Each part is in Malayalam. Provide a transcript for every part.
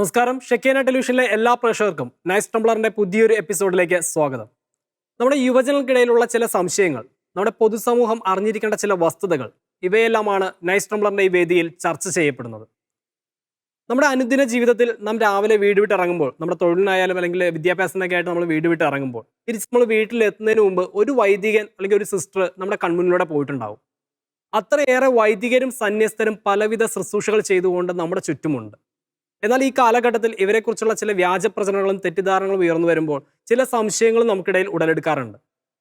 നമസ്കാരം. ഷെക്കേന ടെലിവിഷനിലെ എല്ലാ പ്രേക്ഷകർക്കും നൈസ് ടംബ്ലറിന്റെ പുതിയൊരു എപ്പിസോഡിലേക്ക് സ്വാഗതം. നമ്മുടെ യുവജനങ്ങൾക്കിടയിലുള്ള ചില സംശയങ്ങൾ നമ്മുടെ പൊതുസമൂഹം അറിഞ്ഞിരിക്കേണ്ട ചില വസ്തുതകൾ ഇവയെല്ലാമാണ് നൈസ് ടംബ്ലറിന്റെ ഈ വേദിയിൽ ചർച്ച ചെയ്യപ്പെടുന്നത്. നമ്മുടെ അനുദിന ജീവിതത്തിൽ നാം രാവിലെ വീട് വിട്ട് ഇറങ്ങുമ്പോൾ നമ്മുടെ തൊഴിലിനായാലും അല്ലെങ്കിൽ വിദ്യാഭ്യാസത്തിനൊക്കെ ആയിട്ട് നമ്മൾ വീട് വിട്ട് ഇറങ്ങുമ്പോൾ തിരിച്ച് നമ്മൾ വീട്ടിലെത്തുന്നതിന് മുമ്പ് ഒരു വൈദികൻ അല്ലെങ്കിൽ ഒരു സിസ്റ്റർ നമ്മുടെ കൺമുന്നിലൂടെ പോയിട്ടുണ്ടാവും. അത്രയേറെ വൈദികരും സന്യസ്തരും പലവിധ ശുശ്രൂഷകൾ ചെയ്തുകൊണ്ട് നമ്മുടെ ചുറ്റുമുണ്ട്. എന്നാൽ ഈ കാലഘട്ടത്തിൽ ഇവരെക്കുറിച്ചുള്ള ചില വ്യാജ പ്രചരണങ്ങളും തെറ്റിദ്ധാരണകളും ഉയർന്നു വരുമ്പോൾ ചില സംശയങ്ങളും നമുക്കിടയിൽ ഉടലെടുക്കാറുണ്ട്.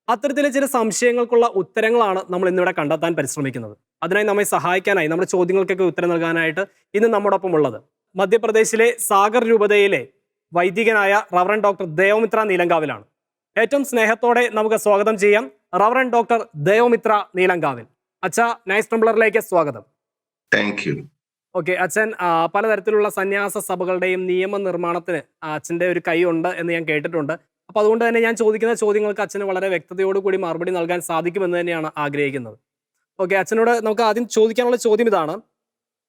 അത്തരത്തിലെ ചില സംശയങ്ങൾക്കുള്ള ഉത്തരങ്ങളാണ് നമ്മൾ ഇന്നിവിടെ കണ്ടെത്താൻ പരിശ്രമിക്കുന്നത്. അതിനായി നമ്മെ സഹായിക്കാനായി നമ്മുടെ ചോദ്യങ്ങൾക്കൊക്കെ ഉത്തരം നൽകാനായിട്ട് ഇന്ന് നമ്മോടൊപ്പം ഉള്ളത് മധ്യപ്രദേശിലെ സാഗർ രൂപതയിലെ വൈദികനായ റവറൻ ഡോക്ടർ ദേവമിത്ര നീലങ്കാവിലാണ്. ഏറ്റവും സ്നേഹത്തോടെ നമുക്ക് സ്വാഗതം ചെയ്യാം റവറൻ ഡോക്ടർ ദേവമിത്ര നീലങ്കാവിൽ. അച്ഛ നൈസ് ട്രംബ്ലറിലേക്ക് സ്വാഗതം. താങ്ക് യു ഓക്കെ അച്ഛൻ പലതരത്തിലുള്ള സന്യാസ സഭകളുടെയും നിയമനിർമ്മാണത്തിന് അച്ഛന്റെ ഒരു കൈ ഉണ്ട് എന്ന് ഞാൻ കേട്ടിട്ടുണ്ട്. അപ്പൊ അതുകൊണ്ട് തന്നെ ഞാൻ ചോദിക്കുന്ന ചോദ്യങ്ങൾക്ക് അച്ഛന് വളരെ വ്യക്തതയോട് കൂടി മറുപടി നൽകാൻ സാധിക്കുമെന്ന് തന്നെയാണ് ആഗ്രഹിക്കുന്നത്. ഓക്കെ അച്ഛനോട് നമുക്ക് ആദ്യം ചോദിക്കാനുള്ള ചോദ്യം ഇതാണ്.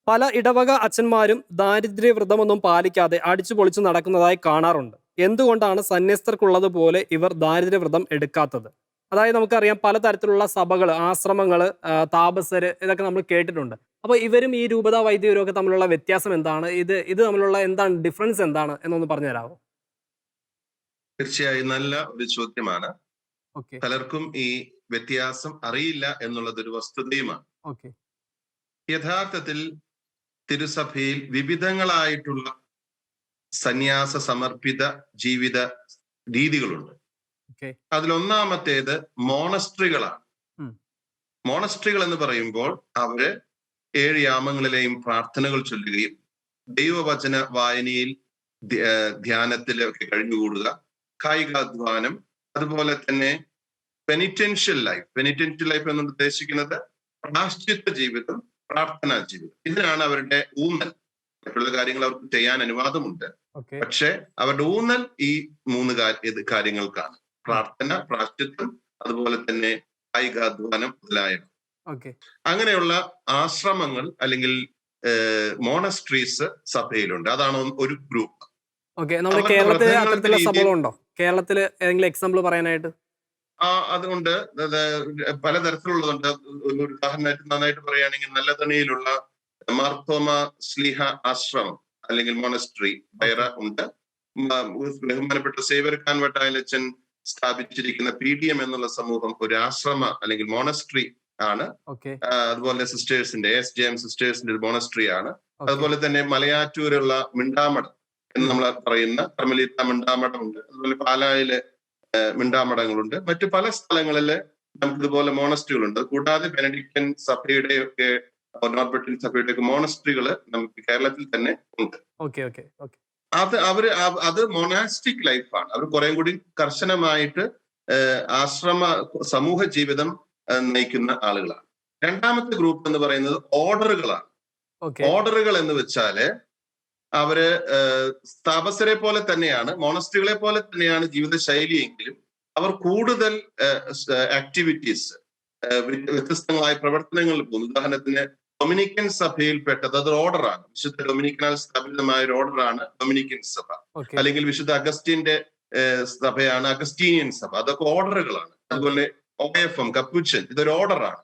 പല ഇടവക അച്ഛന്മാരും ദാരിദ്ര്യ വ്രതമൊന്നും പാലിക്കാതെ അടിച്ചു പൊളിച്ചു നടക്കുന്നതായി കാണാറുണ്ട്. എന്തുകൊണ്ടാണ് സന്യസ്തർക്കുള്ളതുപോലെ ഇവർ ദാരിദ്ര്യ വ്രതം എടുക്കാത്തത്? അതായത് നമുക്കറിയാം പലതരത്തിലുള്ള സഭകൾ ആശ്രമങ്ങൾ താപസര് ഇതൊക്കെ നമ്മൾ കേട്ടിട്ടുണ്ട്. അപ്പൊ ഇവരും ഈ രൂപത വൈദ്യവരും ഒക്കെ തമ്മിലുള്ള വ്യത്യാസം എന്താണ്? ഇത് ഇത് തമ്മിലുള്ള എന്താണ് ഡിഫറൻസ് എന്താണ്? എന്നൊന്ന് പറഞ്ഞു തരാമോ തീർച്ചയായും നല്ല ഒരു ചോദ്യമാണ്. പലർക്കും ഈ വ്യത്യാസം അറിയില്ല എന്നുള്ളത് ഒരു വസ്തുതയുമാണ് യഥാർത്ഥത്തിൽ തിരുസഭയിൽ വിവിധങ്ങളായിട്ടുള്ള സന്യാസ സമർപ്പിത ജീവിത രീതികളുണ്ട്. അതിലൊന്നാമത്തേത് മോണസ്ട്രികളാണ്. മോണസ്ട്രികൾ എന്ന് പറയുമ്പോൾ അവർ ഏഴ് യാമങ്ങളിലെയും പ്രാർത്ഥനകൾ ചൊല്ലുകയും ദൈവവചന വായനയിൽ ധ്യ- ധ്യാനത്തിലൊക്കെ കഴിഞ്ഞുകൂടുക. കായികാധ്വാനം അതുപോലെ തന്നെ പെനിറ്റൻഷ്യൽ ലൈഫ് പെനിറ്റൻഷ്യൽ ലൈഫ് എന്ന് ഉദ്ദേശിക്കുന്നത് പ്രാശ്ചിത്വ ജീവിതം പ്രാർത്ഥനാ ജീവിതം. ഇതിനാണ് അവരുടെ ഊന്നൽ. മറ്റുള്ള കാര്യങ്ങൾ അവർക്ക് ചെയ്യാൻ അനുവാദമുണ്ട്. പക്ഷെ അവരുടെ ഊന്നൽ ഈ മൂന്ന് കാര്യങ്ങൾക്കാണ്. പ്രാർത്ഥന പ്രാശ്ചിത്വം അതുപോലെ തന്നെ കായികാധ്വാനം മുതലായവ. അങ്ങനെയുള്ള ആശ്രമങ്ങൾ അല്ലെങ്കിൽ മോണസ്ട്രീസ് സഭയിലുണ്ട്. അതാണ് ഒരു ഗ്രൂപ്പ്. ഓക്കെ നമ്മുടെ അത്തരത്തിലുള്ള സഭകളുണ്ടോ? ഏതെങ്കിലും എക്സാമ്പിൾ പറയാനായിട്ട്? ആ അതുകൊണ്ട് പലതരത്തിലുള്ളതുണ്ട്. ഒരു ഉദാഹരണമായിട്ട് നന്നായിട്ട് പറയുകയാണെങ്കിൽ നല്ല തണിയിലുള്ള മാർത്തോമ സ്ലിഹ ആശ്രമം അല്ലെങ്കിൽ മോണസ്ട്രി ബൈറ ഉണ്ട്. ബഹുമാനപ്പെട്ട സേവർ ഖാൻ വട്ടായലച്ചൻ സ്ഥാപിച്ചിരിക്കുന്ന പി ഡി എം എന്നുള്ള സമൂഹം ഒരു ആശ്രമ അല്ലെങ്കിൽ മോണസ്ട്രി ആണ്. അതുപോലെ സിസ്റ്റേഴ്സിന്റെ എസ് ജെ എം സിസ്റ്റേഴ്സിന്റെ ഒരു മോണസ്ട്രി ആണ്. അതുപോലെ തന്നെ മലയാറ്റൂരുള്ള മിണ്ടാമഠം എന്ന് നമ്മൾ പറയുന്ന കർമ്മലീത്ത മിണ്ടാമഠം ഉണ്ട് അതുപോലെ പാലായിലെ മിണ്ടാമഠങ്ങളുണ്ട്. മറ്റു പല സ്ഥലങ്ങളിലെ നമുക്ക് ഇതുപോലെ മോണസ്ട്രികളുണ്ട്. കൂടാതെ ബെനഡിക്റ്റൻ സഭയുടെ ഒക്കെ നോർബർട്ടിൻ സഭയുടെ ഒക്കെ മോണസ്ട്രികൾ നമുക്ക് കേരളത്തിൽ തന്നെ ഉണ്ട്. Okay okay okay. അത് അവർ അവ- അത് മൊണാസ്റ്റിക് ലൈഫാണ്. അവർ കുറെ കൂടി കർശനമായിട്ട് ആശ്രമ സമൂഹ ജീവിതം നയിക്കുന്ന ആളുകളാണ്. രണ്ടാമത്തെ ഗ്രൂപ്പ് എന്ന് പറയുന്നത് ഓർഡറുകളാണ് ഓർഡറുകൾ എന്ന് വെച്ചാൽ അവർ സ്ഥാപസരെ താപസരെ പോലെ തന്നെയാണ് മോണസ്റ്റുകളെ പോലെ തന്നെയാണ് ജീവിത ശൈലിയെങ്കിലും അവർ കൂടുതൽ ആക്ടിവിറ്റീസ് വ്യത്യസ്തങ്ങളായ പ്രവർത്തനങ്ങളിൽ പോകുന്നു. ഉദാഹരണത്തിന് ഡൊമിനിക്കൻ സഭയിൽപ്പെട്ടത് അത് ഓർഡറാണ് വിശുദ്ധ ഡൊമിനിക്കനാൽ സ്ഥാപിതമായ ഒരു ഓർഡറാണ് ഡൊമിനിക്കൻ സഭ. അല്ലെങ്കിൽ വിശുദ്ധ അഗസ്റ്റിന്റെ സഭയാണ് അഗസ്റ്റീനിയൻ സഭ. അതൊക്കെ ഓർഡറുകളാണ് അതുപോലെ ഒഎഫം കപ്പുച്ചൻ ഇതൊരു ഓർഡറാണ്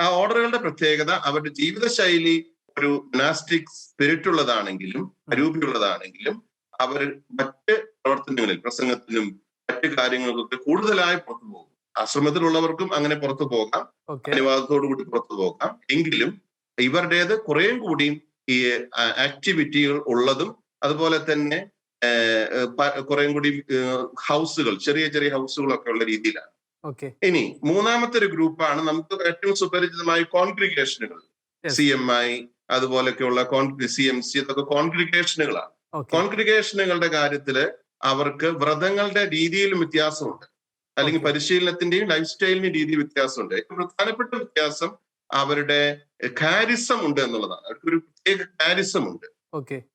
ആ ഓർഡറുകളുടെ പ്രത്യേകത അവരുടെ ജീവിതശൈലി ഒരു മൊനാസ്റ്റിക് സ്പിരിറ്റ് ഉള്ളതാണെങ്കിലും അരൂപിയുള്ളതാണെങ്കിലും അവർ മറ്റ് പ്രവർത്തനങ്ങളിൽ പ്രസംഗത്തിനും മറ്റു കാര്യങ്ങൾക്കൊക്കെ കൂടുതലായി പുറത്തു പോകും. ആശ്രമത്തിലുള്ളവർക്കും അങ്ങനെ പുറത്തു പോകാം. അനുവാദത്തോടു കൂടി പുറത്തു പോകാം. എങ്കിലും ഇവരുടേത് കുറേയും കൂടിയും ഈ ആക്ടിവിറ്റികൾ ഉള്ളതും അതുപോലെ തന്നെ കുറേയും കൂടി ഹൗസുകൾ ചെറിയ ചെറിയ ഹൗസുകളൊക്കെ ഉള്ള രീതിയിലാണ്. ഇനി മൂന്നാമത്തെ ഒരു ഗ്രൂപ്പാണ് നമുക്ക് ഏറ്റവും സുപരിചിതമായ കോൺഗ്രിഗേഷനുകൾ. സി എം ഐ അതുപോലൊക്കെയുള്ള സി എം സി ഇതൊക്കെ കോൺഗ്രിഗേഷനുകളാണ്. കോൺക്രിഗേഷനുകളുടെ കോൺഗ്രിഗേഷനുകളുടെ കാര്യത്തിൽ അവർക്ക് വ്രതങ്ങളുടെ രീതിയിലും വ്യത്യാസമുണ്ട്. അല്ലെങ്കിൽ. പരിശീലനത്തിന്റെയും ലൈഫ് സ്റ്റൈലിന്റെയും രീതി വ്യത്യാസമുണ്ട്. ഏറ്റവും പ്രധാനപ്പെട്ട വ്യത്യാസം അവരുടെ കാരിസം ഉണ്ട് എന്നുള്ളതാണ്. അവർക്ക് ഒരു പ്രത്യേക കാരിസം ഉണ്ട്.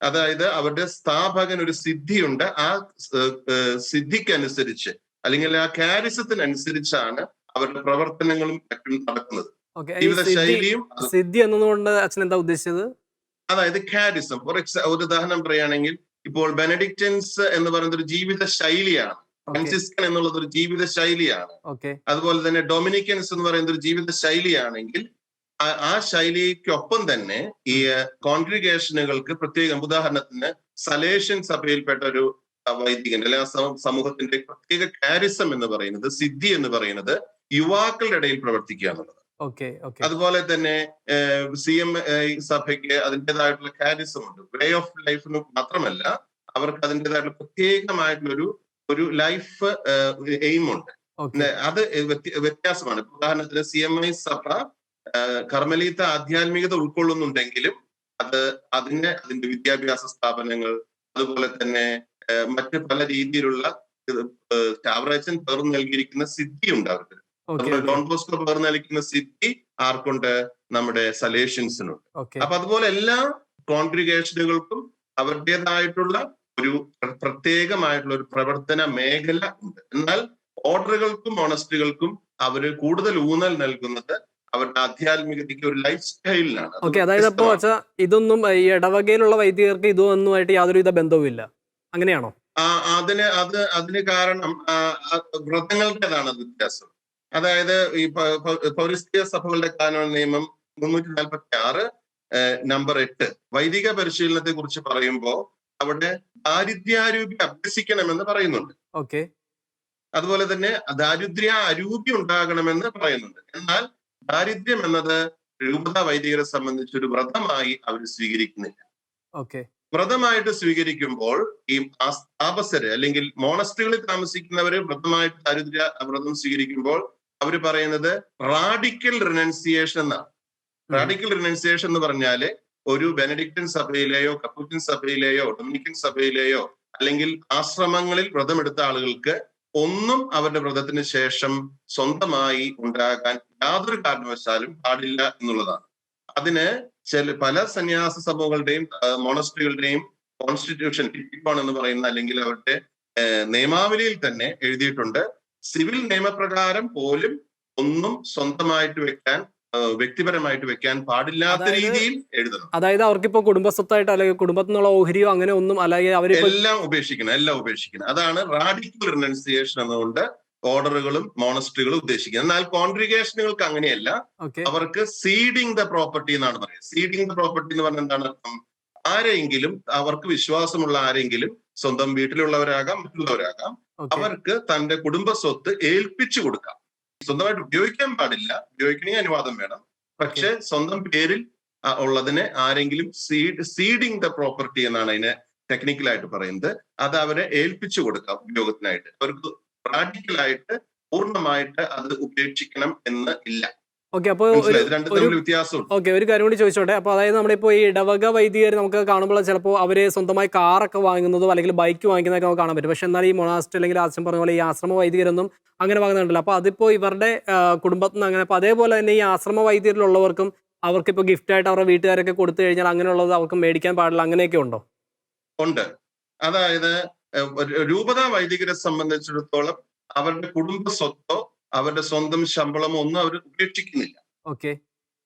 അതായത് അവരുടെ സ്ഥാപകൻ ഒരു സിദ്ധിയുണ്ട്. ആ സിദ്ധിക്കനുസരിച്ച് അല്ലെങ്കിൽ ആ കാരിസത്തിനനുസരിച്ചാണ് അവരുടെ പ്രവർത്തനങ്ങളും മറ്റും നടക്കുന്നത്. ജീവിതശൈലിയും ജീവിത സിദ്ധി എന്നതുകൊണ്ട് അച്ഛൻ എന്താ ഉദ്ദേശിച്ചത്? അതായത് കാരിസം ഫോർ എക്സാ ഒരു ഉദാഹരണം പറയുകയാണെങ്കിൽ ഇപ്പോൾ ബെനഡിക്റ്റൻസ് എന്ന് പറയുന്ന ഒരു ജീവിത ശൈലിയാണ്. ഫ്രാൻസിസ്കൻ എന്നുള്ളത് ഒരു ജീവിത ശൈലിയാണ്. അതുപോലെ തന്നെ ഡൊമിനിക്കൻസ് എന്ന് പറയുന്ന ഒരു ജീവിത ശൈലിയാണെങ്കിൽ ആ- ശൈലിക്കൊപ്പം തന്നെ ഈ കോൺഗ്രിഗേഷനുകൾക്ക് പ്രത്യേകം ഉദാഹരണത്തിന് സലേഷ്യൻ സഭയിൽപ്പെട്ട ഒരു വൈദികൻ അല്ലെ ആ സമൂഹത്തിന്റെ പ്രത്യേക കാരിസം എന്ന് പറയുന്നത് സിദ്ധി എന്ന് പറയുന്നത് യുവാക്കളുടെ ഇടയിൽ പ്രവർത്തിക്കുക എന്നുള്ളത് അതുപോലെ തന്നെ സി എം സഭയ്ക്ക് അതിന്റെതായിട്ടുള്ള കാരിസം ഉണ്ട്. വേ ഓഫ് ലൈഫിന് മാത്രമല്ല അവർക്ക് അതിന്റെതായിട്ടുള്ള പ്രത്യേകമായിട്ടുള്ള ഒരു ലൈഫ് എയിം ഉണ്ട്. അത് വ്യത്യ- വ്യത്യാസമാണ്. ഉദാഹരണത്തിന് സി എം ഐ സഭ കർമ്മലീത കർമ്മലീത്ത ആധ്യാത്മികത ഉൾക്കൊള്ളുന്നുണ്ടെങ്കിലും അത് അതിന് അതിന്റെ വിദ്യാഭ്യാസ സ്ഥാപനങ്ങൾ അതുപോലെ തന്നെ മറ്റ് പല രീതിയിലുള്ള ചാവറാച്ചൻ പേർ നൽകിയിരിക്കുന്ന സിദ്ധി ഉണ്ട് അവർക്ക് ഡോൺ ബോസ്കോ പേർ നൽകിക്കുന്ന സിദ്ധി ആർക്കുണ്ട്? നമ്മുടെ സലേഷ്യൻസിനുണ്ട്. അപ്പൊ അതുപോലെ എല്ലാ കോൺഗ്രിഗേഷനുകൾക്കും അവരുടേതായിട്ടുള്ള ഒരു പ്രത്യേകമായിട്ടുള്ള ഒരു പ്രവർത്തന മേഖല ഉണ്ട്. എന്നാൽ ഓർഡറുകൾക്കും ഓണസ്റ്റുകൾക്കും അവർ കൂടുതൽ ഊന്നൽ നൽകുന്നത് അവരുടെ ആധ്യാത്മികതയ്ക്ക് ഒരു ലൈഫ് ഓക്കെ അതായത് അപ്പോ. ഇതൊന്നും ഈ ഇടവകയിലുള്ള വൈദികർക്ക് ഇതൊന്നുമായിട്ട് യാതൊരുവിധ ബന്ധവുമില്ല. അങ്ങനെയാണോ? ആ അതിന് അത് അതിന് കാരണം വ്രതങ്ങളുടേതാണ് അത് വ്യത്യാസം. അതായത് ഈ പൗരസ്ത്യ സഭകളുടെ കാനോ നിയമം മുന്നൂറ്റി നാൽപ്പത്തി ആറ് നമ്പർ എട്ട്. വൈദിക പരിശീലനത്തെ കുറിച്ച് പറയുമ്പോൾ അവിടെ ദാരിദ്ര്യാരൂപി അഭ്യസിക്കണമെന്ന് പറയുന്നുണ്ട്. ഓക്കെ. അതുപോലെ തന്നെ ദാരിദ്ര്യ അരൂപി ഉണ്ടാകണമെന്ന് പറയുന്നുണ്ട്. എന്നാൽ ദാരിദ്ര്യം എന്നത് രൂപത വൈദികരെ സംബന്ധിച്ച് ഒരു വ്രതമായി അവർ സ്വീകരിക്കുന്നില്ല. ഓക്കെ. വ്രതമായിട്ട് സ്വീകരിക്കുമ്പോൾ ഈ താപസര് അല്ലെങ്കിൽ മോണസ്ട്രികളിൽ താമസിക്കുന്നവര് വ്രതമായിട്ട് ദാരിദ്ര്യ വ്രതം സ്വീകരിക്കുമ്പോൾ അവർ പറയുന്നത് റാഡിക്കൽ റിനൻസിയേഷൻ എന്നാണ്. റാഡിക്കൽ റിനൻസിയേഷൻ എന്ന് പറഞ്ഞാൽ ഒരു ബെനഡിക്റ്റൻ സഭയിലെയോ കപ്പൂറ്റിൻ സഭയിലെയോ ഡൊമിനിക്കൻ സഭയിലെയോ അല്ലെങ്കിൽ ആശ്രമങ്ങളിൽ വ്രതമെടുത്ത ആളുകൾക്ക് ഒന്നും അവരുടെ വ്രതത്തിന് ശേഷം സ്വന്തമായി ഉണ്ടാകാൻ യാതൊരു കാരണവശാലും പാടില്ല എന്നുള്ളതാണ്. അതിന് ചില പല സന്യാസ സഭകളുടെയും മോണസ്ട്രികളുടെയും കോൺസ്റ്റിറ്റ്യൂഷൻ എന്ന് പറയുന്ന അല്ലെങ്കിൽ അവരുടെ നിയമാവലിയിൽ തന്നെ എഴുതിയിട്ടുണ്ട്. സിവിൽ നിയമപ്രകാരം പോലും ഒന്നും സ്വന്തമായിട്ട് വെക്കാൻ വ്യക്തിപരമായിട്ട് വെക്കാൻ പാടില്ലാത്ത രീതിയിൽ എഴുതണം. അതായത് അവർക്കിപ്പോ കുടുംബസ്വത്തായിട്ട് അല്ലെങ്കിൽ കുടുംബത്തിൽ നിന്നുള്ള ഓഹരിയോ അങ്ങനെ ഒന്നും അല്ലെങ്കിൽ അവർ എല്ലാം ഉപേക്ഷിക്കണം എല്ലാം ഉപേക്ഷിക്കണം. അതാണ് റാഡിക്കൽ റിനൗൺസിയേഷൻ എന്നുകൊണ്ട് ഓർഡറുകളും മോണസ്ട്രികളും ഉദ്ദേശിക്കുന്നത്. എന്നാൽ കോൺട്രിഗേഷനുകൾക്ക് അങ്ങനെയല്ല. അവർക്ക് സീഡിങ് ദ പ്രോപ്പർട്ടി എന്നാണ് പറയുന്നത്. സീഡിങ് ദ പ്രോപ്പർട്ടി എന്ന് പറഞ്ഞാൽ എന്താണ്? അർത്ഥം ആരെങ്കിലും അവർക്ക് വിശ്വാസമുള്ള ആരെങ്കിലും സ്വന്തം വീട്ടിലുള്ളവരാകാം മറ്റുള്ളവരാകാം അവർക്ക് തന്റെ കുടുംബ സ്വത്ത് ഏൽപ്പിച്ചു കൊടുക്കാം. സ്വന്തമായിട്ട് ഉപയോഗിക്കാൻ പാടില്ല. ഉപയോഗിക്കണമെങ്കിൽ അനുവാദം വേണം. പക്ഷെ സ്വന്തം പേരിൽ ഉള്ളതിനെ ആരെങ്കിലും സീഡ് സീഡിങ് ദ പ്രോപ്പർട്ടി എന്നാണ് അതിനെ ടെക്നിക്കലായിട്ട് പറയുന്നത്. അത് അവരെ ഏൽപ്പിച്ചു കൊടുക്കാം ഉപയോഗത്തിനായിട്ട്. അവർക്ക് പ്രാക്ടിക്കലായിട്ട് പൂർണമായിട്ട് അത് ഉപേക്ഷിക്കണം എന്ന് ഇല്ല. ഓക്കെ അപ്പോൾ ഓക്കെ ഒരു കാര്യം കൂടി ചോദിച്ചോട്ടെ? അപ്പോൾ അതായത് നമ്മളിപ്പോൾ ഈ ഇടവക വൈദികർ നമുക്ക് കാണുമ്പോൾ ചിലപ്പോൾ അവർ സ്വന്തമായി കാറൊക്കെ വാങ്ങുന്നതോ അല്ലെങ്കിൽ ബൈക്ക് വാങ്ങിക്കുന്നതൊക്കെ നമുക്ക് കാണാൻ പറ്റും. പക്ഷെ എന്നാൽ ഈ മൊണാസ്റ്റ് അല്ലെങ്കിൽ ആശ്രമം പറഞ്ഞ പോലെ ഈ ആശ്രമ വൈദികരൊന്നും അങ്ങനെ വാങ്ങുന്നുണ്ടല്ലോ. അപ്പോൾ അതിപ്പോൾ ഇവരുടെ കുടുംബത്തിൽ നിന്ന് അങ്ങനെ അപ്പോൾ അതേപോലെ തന്നെ ഈ ആശ്രമ വൈദികരിലുള്ളവർക്കും അവർക്കിപ്പോൾ ഗിഫ്റ്റായിട്ട് അവരുടെ വീട്ടുകാരൊക്കെ കൊടുത്തു കഴിഞ്ഞാൽ അങ്ങനെയുള്ളത് അവർക്ക് മേടിക്കാൻ പാടില്ല. അങ്ങനെയൊക്കെ ഉണ്ടോ? ഉണ്ട്. അതായത് രൂപത വൈദികരെ സംബന്ധിച്ചിടത്തോളം അവരുടെ കുടുംബ സ്വത്തോ അവരുടെ സ്വന്തം ശമ്പളമോ ഒന്നും അവർ ഉപേക്ഷിക്കുന്നില്ല. ഓക്കെ.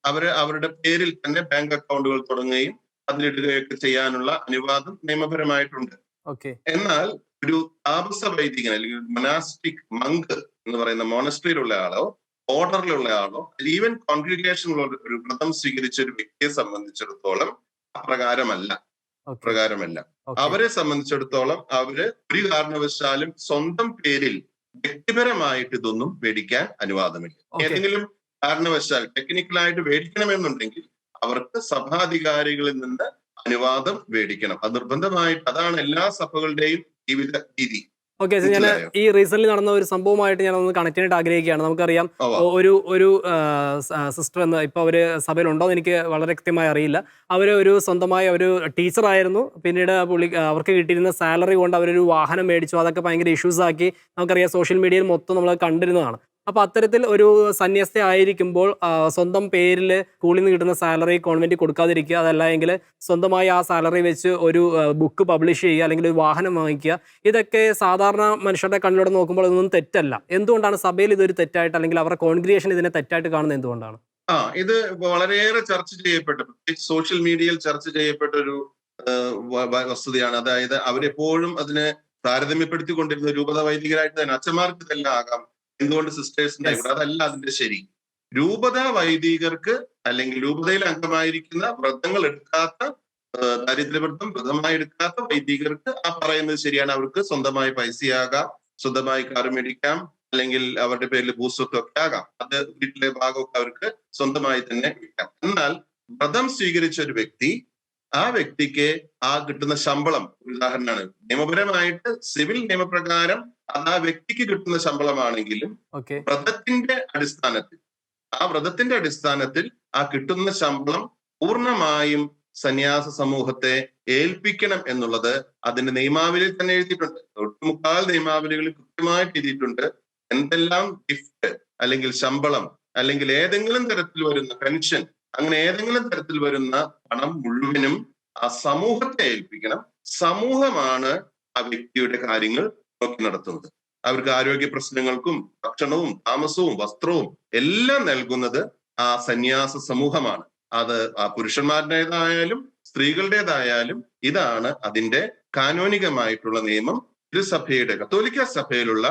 അവർ അവരുടെ പേരിൽ തന്നെ ബാങ്ക് അക്കൗണ്ടുകൾ തുടങ്ങുകയും അതിലിടുകയൊക്കെ ചെയ്യാനുള്ള അനുവാദം നിയമപരമായിട്ടുണ്ട്. ഓക്കെ. എന്നാൽ ഒരു താപസ വൈദികൻ അല്ലെങ്കിൽ മൊനാസ്റ്റിക് മങ്ക് എന്ന് പറയുന്ന മോണസ്ട്രിയിലുള്ള ആളോ ഓർഡറിലുള്ള ആളോ ഈവൻ കോൺഗ്രിഗേഷനിലുള്ള ഒരു- വ്രതം സ്വീകരിച്ച ഒരു വ്യക്തിയെ സംബന്ധിച്ചിടത്തോളം അപ്രകാരമല്ല. പ്രകാരമല്ല. അവരെ സംബന്ധിച്ചിടത്തോളം അവർ ഒരു കാരണവശാലും സ്വന്തം പേരിൽ വ്യക്തിപരമായിട്ട് ഇതൊന്നും മേടിക്കാൻ അനുവാദമില്ല. ഏതെങ്കിലും കാരണവശാൽ ടെക്നിക്കലായിട്ട് മേടിക്കണമെന്നുണ്ടെങ്കിൽ അവർക്ക് സഭാധികാരികളിൽ നിന്ന് അനുവാദം മേടിക്കണം അത് നിർബന്ധമായിട്ട് അതാണ് എല്ലാ സഭകളുടെയും ജീവിത രീതി. ഓക്കെ ഞാൻ ഈ റീസെന്റ് നടന്ന ഒരു സംഭവമായിട്ട് ഞാൻ ഒന്ന് കണക്ട് ചെയ്യാനായിട്ട് ആഗ്രഹിക്കുകയാണ്. നമുക്കറിയാം ഒരു ഒരു സിസ്റ്റർ എന്ന് ഇപ്പൊ അവർ സഭയിലുണ്ടോ എന്ന് എനിക്ക് വളരെ കൃത്യമായി അറിയില്ല. അവർ ഒരു സ്വന്തമായ ഒരു ടീച്ചറായിരുന്നു പിന്നീട് പുള്ളി അവർക്ക് കിട്ടിയിരുന്ന സാലറി കൊണ്ട് അവരൊരു വാഹനം മേടിച്ചു. അതൊക്കെ ഭയങ്കര ഇഷ്യൂസ് ആക്കി. നമുക്കറിയാം സോഷ്യൽ മീഡിയയിൽ മൊത്തം നമ്മൾ കണ്ടിരുന്നതാണ്. അപ്പൊ അത്തരത്തിൽ ഒരു സന്യസ്ത ആയിരിക്കുമ്പോൾ സ്വന്തം പേരിൽ സ്കൂളിൽ നിന്ന് കിട്ടുന്ന സാലറി കോൺവെന്റ് കൊടുക്കാതിരിക്കുക അതല്ല എങ്കിൽ സ്വന്തമായി ആ സാലറി വെച്ച് ഒരു ബുക്ക് പബ്ലിഷ് ചെയ്യുക അല്ലെങ്കിൽ ഒരു വാഹനം വാങ്ങിക്കുക ഇതൊക്കെ സാധാരണ മനുഷ്യരുടെ കണ്ണിലൂടെ നോക്കുമ്പോൾ ഇതൊന്നും തെറ്റല്ല. എന്തുകൊണ്ടാണ് സഭയിൽ ഇതൊരു തെറ്റായിട്ട് അല്ലെങ്കിൽ അവരുടെ കോൺഗ്രിയേഷൻ ഇതിനെ തെറ്റായിട്ട് കാണുന്നത് എന്തുകൊണ്ടാണ്? ആ ഇത് വളരെയേറെ ചർച്ച ചെയ്യപ്പെട്ട. പ്രത്യേകിച്ച് സോഷ്യൽ മീഡിയയിൽ ചർച്ച ചെയ്യപ്പെട്ട ഒരു വസ്തുതയാണ്. അതായത് അവരെപ്പോഴും അതിനെ താരതമ്യപ്പെടുത്തിക്കൊണ്ടിരുന്ന രൂപത വൈദികരായിട്ട് തന്നെ അച്ഛന്മാർക്ക് ഇതെല്ലാം ആകാം. എന്തുകൊണ്ട് സിസ്റ്റേഴ്സിന്റെ ഇവിടെ അതല്ല അതിന്റെ ശരി. രൂപത വൈദികർക്ക് അല്ലെങ്കിൽ രൂപതയിൽ അംഗമായിരിക്കുന്ന വ്രതങ്ങൾ എടുക്കാത്ത ദാരിദ്ര്യവ്രതം വ്രതമായി എടുക്കാത്ത വൈദികർക്ക് ആ പറയുന്നത് ശരിയാണ്. അവർക്ക് സ്വന്തമായി പൈസയാകാം സ്വന്തമായി കാർ മേടിക്കാം അല്ലെങ്കിൽ അവരുടെ പേരിൽ ഭൂസ്വത്വം ഒക്കെ ആകാം. അത് വീട്ടിലെ ഭാഗമൊക്കെ അവർക്ക് സ്വന്തമായി തന്നെ വിൽക്കാം എന്നാൽ വ്രതം സ്വീകരിച്ച ഒരു വ്യക്തി ആ വ്യക്തിക്ക് ആ കിട്ടുന്ന ശമ്പളം ഒരു ഉദാഹരണമാണ്. നിയമപരമായിട്ട് സിവിൽ നിയമപ്രകാരം അത് ആ വ്യക്തിക്ക് കിട്ടുന്ന ശമ്പളമാണെങ്കിലും വ്രതത്തിന്റെ അടിസ്ഥാനത്തിൽ ആ വ്രതത്തിന്റെ അടിസ്ഥാനത്തിൽ ആ കിട്ടുന്ന ശമ്പളം പൂർണമായും സന്യാസ സമൂഹത്തെ ഏൽപ്പിക്കണം എന്നുള്ളത് അതിന്റെ നിയമാവലിയിൽ തന്നെ എഴുതിയിട്ടുണ്ട്. ഒട്ടുമുക്കാൽ നിയമാവലികളിൽ കൃത്യമായിട്ട് എഴുതിയിട്ടുണ്ട്. എന്തെല്ലാം ഗിഫ്റ്റ് അല്ലെങ്കിൽ ശമ്പളം അല്ലെങ്കിൽ ഏതെങ്കിലും തരത്തിൽ വരുന്ന പെൻഷൻ അങ്ങനെ ഏതെങ്കിലും തരത്തിൽ വരുന്ന പണം മുഴുവനും ആ സമൂഹത്തെ ഏൽപ്പിക്കണം. സമൂഹമാണ് ആ വ്യക്തിയുടെ കാര്യങ്ങൾ നോക്കി നടത്തുന്നത്. അവർക്ക് ആരോഗ്യ പ്രശ്നങ്ങൾക്കും ഭക്ഷണവും താമസവും വസ്ത്രവും എല്ലാം നൽകുന്നത് ആ സന്യാസ സമൂഹമാണ്. അത് ആ പുരുഷന്മാരുടേതായാലും സ്ത്രീകളുടേതായാലും ഇതാണ് അതിന്റെ കാനോനികമായിട്ടുള്ള നിയമം. തിരുസഭയുടെ കത്തോലിക്ക സഭയിലുള്ള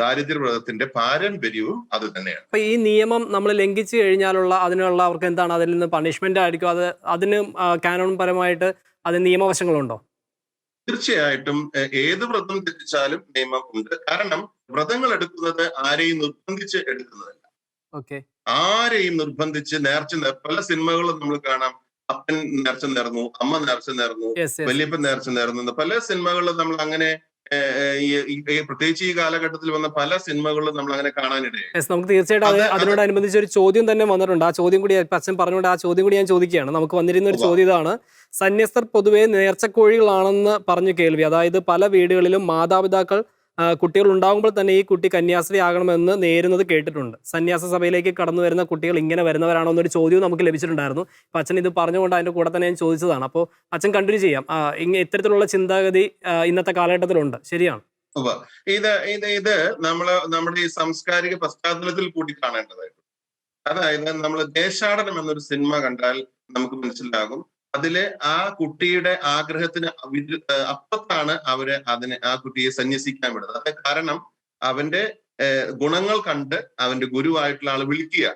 ദാരിദ്ര്യവ്രതത്തിന്റെ പാരമ്പര്യവും അത് തന്നെയാണ്. അപ്പൊ ഈ നിയമം നമ്മൾ ലംഘിച്ചു കഴിഞ്ഞാലുള്ള അതിനുള്ള അവർക്ക് എന്താണ്? അതിൽ നിന്ന് പണിഷ്മെന്റ് ആയിരിക്കും. അത് അതിന് കാനോൺ പരമായിട്ട് അതിന് നിയമവശങ്ങളുണ്ടോ? തീർച്ചയായിട്ടും ഏത് വ്രതം തെറ്റിച്ചാലും നിയമം ഉണ്ട്. കാരണം വ്രതങ്ങൾ എടുക്കുന്നത് ആരെയും നിർബന്ധിച്ച് എടുക്കുന്നതല്ല. ഓക്കെ. ആരെയും നിർബന്ധിച്ച് നേർച്ച പല സിനിമകളും നമ്മൾ കാണാം. അപ്പൻ നേർച്ച നേർന്നു അമ്മ നേർച്ച നേർന്നു വല്യപ്പൻ നേർച്ച നേർന്നു പല സിനിമകളിലും നമ്മൾ അങ്ങനെ പ്രത്യേകിച്ച് ഈ കാലഘട്ടത്തിൽ വന്ന പല സിനിമകളും നമ്മൾ അങ്ങനെ കാണാനിടയായി നമുക്ക് തീർച്ചയായിട്ടും അതിനോട് അത് അത് അതിനോടനുബന്ധിച്ച് ഒരു ചോദ്യം തന്നെ വന്നിട്ടുണ്ട്. ആ ചോദ്യം കൂടി അച്ഛൻ പറഞ്ഞുകൊണ്ട് ആ ചോദ്യം കൂടി ഞാൻ ചോദിക്കുകയാണ്. നമുക്ക് വന്നിരുന്ന ഒരു. ചോദ്യം ഇതാണ്. സന്യസ്തർ പൊതുവെ നേർച്ചക്കോഴികളാണെന്ന് പറഞ്ഞു കേൾവി. അതായത് പല വീടുകളിലും മാതാപിതാക്കൾ കുട്ടികൾ ഉണ്ടാകുമ്പോൾ തന്നെ ഈ കുട്ടി കന്യാസ്ത്രീ ആകണമെന്ന് നേരുന്നത് കേട്ടിട്ടുണ്ട്. സന്യാസ സഭയിലേക്ക് കടന്നു വരുന്ന കുട്ടികൾ ഇങ്ങനെ വരുന്നവരാണോ എന്നൊരു ചോദ്യവും നമുക്ക് ലഭിച്ചിട്ടുണ്ടായിരുന്നു. അപ്പൊ അച്ഛൻ ഇത് പറഞ്ഞുകൊണ്ട് അതിന്റെ കൂടെ തന്നെ ഞാൻ ചോദിച്ചതാണ്. അപ്പോൾ അച്ഛൻ കണ്ടിന്യൂ ചെയ്യാം. ഇങ്ങനെ ഇങ്ങ ഇത്തരത്തിലുള്ള ചിന്താഗതി ഇന്നത്തെ കാലഘട്ടത്തിലുണ്ട്. ശരിയാണ്. ഇത് ഇത് ഇത് നമ്മൾ നമ്മുടെ ഈ സാംസ്കാരിക പശ്ചാത്തലത്തിൽ കൂടി കാണേണ്ടതായിട്ടുണ്ട് അതായത് നമ്മൾ ദേശാടനം എന്നൊരു സിനിമ കണ്ടാൽ നമുക്ക് മനസ്സിലാകും. അതിൽ ആ കുട്ടിയുടെ ആഗ്രഹത്തിന് അപ്പത്താണ് അവർ അതിനെ ആ കുട്ടിയെ സന്യസിക്കാൻ വിടുന്നത്. അത് കാരണം അവന്റെ ഗുണങ്ങൾ കണ്ട് അവന്റെ ഗുരുവായിട്ടുള്ള ആൾ വിളിക്കുക.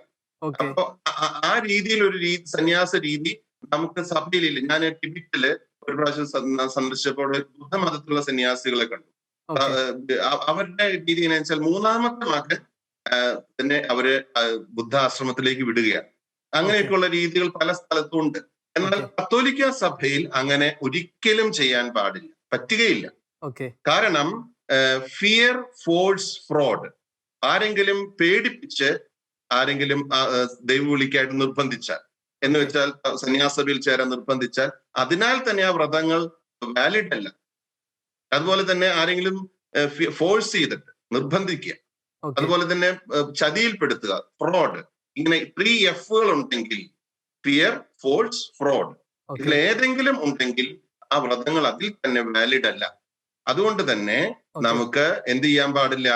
അപ്പൊ ആ- രീതിയിൽ ഒരു രീതി സന്യാസ രീതി നമുക്ക് സഭയിലില്ല. ഞാൻ ടിബറ്റിൽ ഒരു പ്രാവശ്യം സന്ദ- സന്ദർശിച്ചപ്പോൾ ബുദ്ധമതത്തിലുള്ള സന്യാസികളെ കണ്ടു. അവരുടെ രീതി എന്ന് വെച്ചാൽ മൂന്നാമത്തെ മകൻ തന്നെ അവർ ബുദ്ധാശ്രമത്തിലേക്ക് വിടുകയാണ്. അങ്ങനെയൊക്കെയുള്ള രീതികൾ പല സ്ഥലത്തും ഉണ്ട്. എന്നാൽ. കത്തോലിക്ക സഭയിൽ അങ്ങനെ ഒരിക്കലും ചെയ്യാൻ പാടില്ല. പറ്റുകയില്ല. ഓക്കെ. കാരണം ഫിയർ ഫോഴ്സ് ഫ്രോഡ് ആരെങ്കിലും പേടിപ്പിച്ച് ആരെങ്കിലും ദൈവം വിളിക്കായിട്ട് ദൈവവിളിക്കായിട്ട് നിർബന്ധിച്ചാൽ എന്ന് വെച്ചാൽ സന്യാസഭയിൽ ചേരാൻ നിർബന്ധിച്ചാൽ അതിനാൽ തന്നെ ആ വ്രതങ്ങൾ വാലിഡ് അല്ല. അതുപോലെ തന്നെ ആരെങ്കിലും ഫോഴ്സ് ചെയ്തിട്ട് നിർബന്ധിക്കുക. അതുപോലെ തന്നെ ചതിയിൽപ്പെടുത്തുക ഫ്രോഡ് ഇങ്ങനെ ത്രീ എഫുകൾ ഉണ്ടെങ്കിൽ ഫിയർ ഫോൾസ് ഫ്രോഡ് ഇതിൽ ഏതെങ്കിലും ഉണ്ടെങ്കിൽ ആ വ്രതങ്ങൾ അതിൽ തന്നെ വാലിഡ് അല്ല. അതുകൊണ്ട് തന്നെ നമുക്ക് എന്ത് ചെയ്യാൻ പാടില്ല?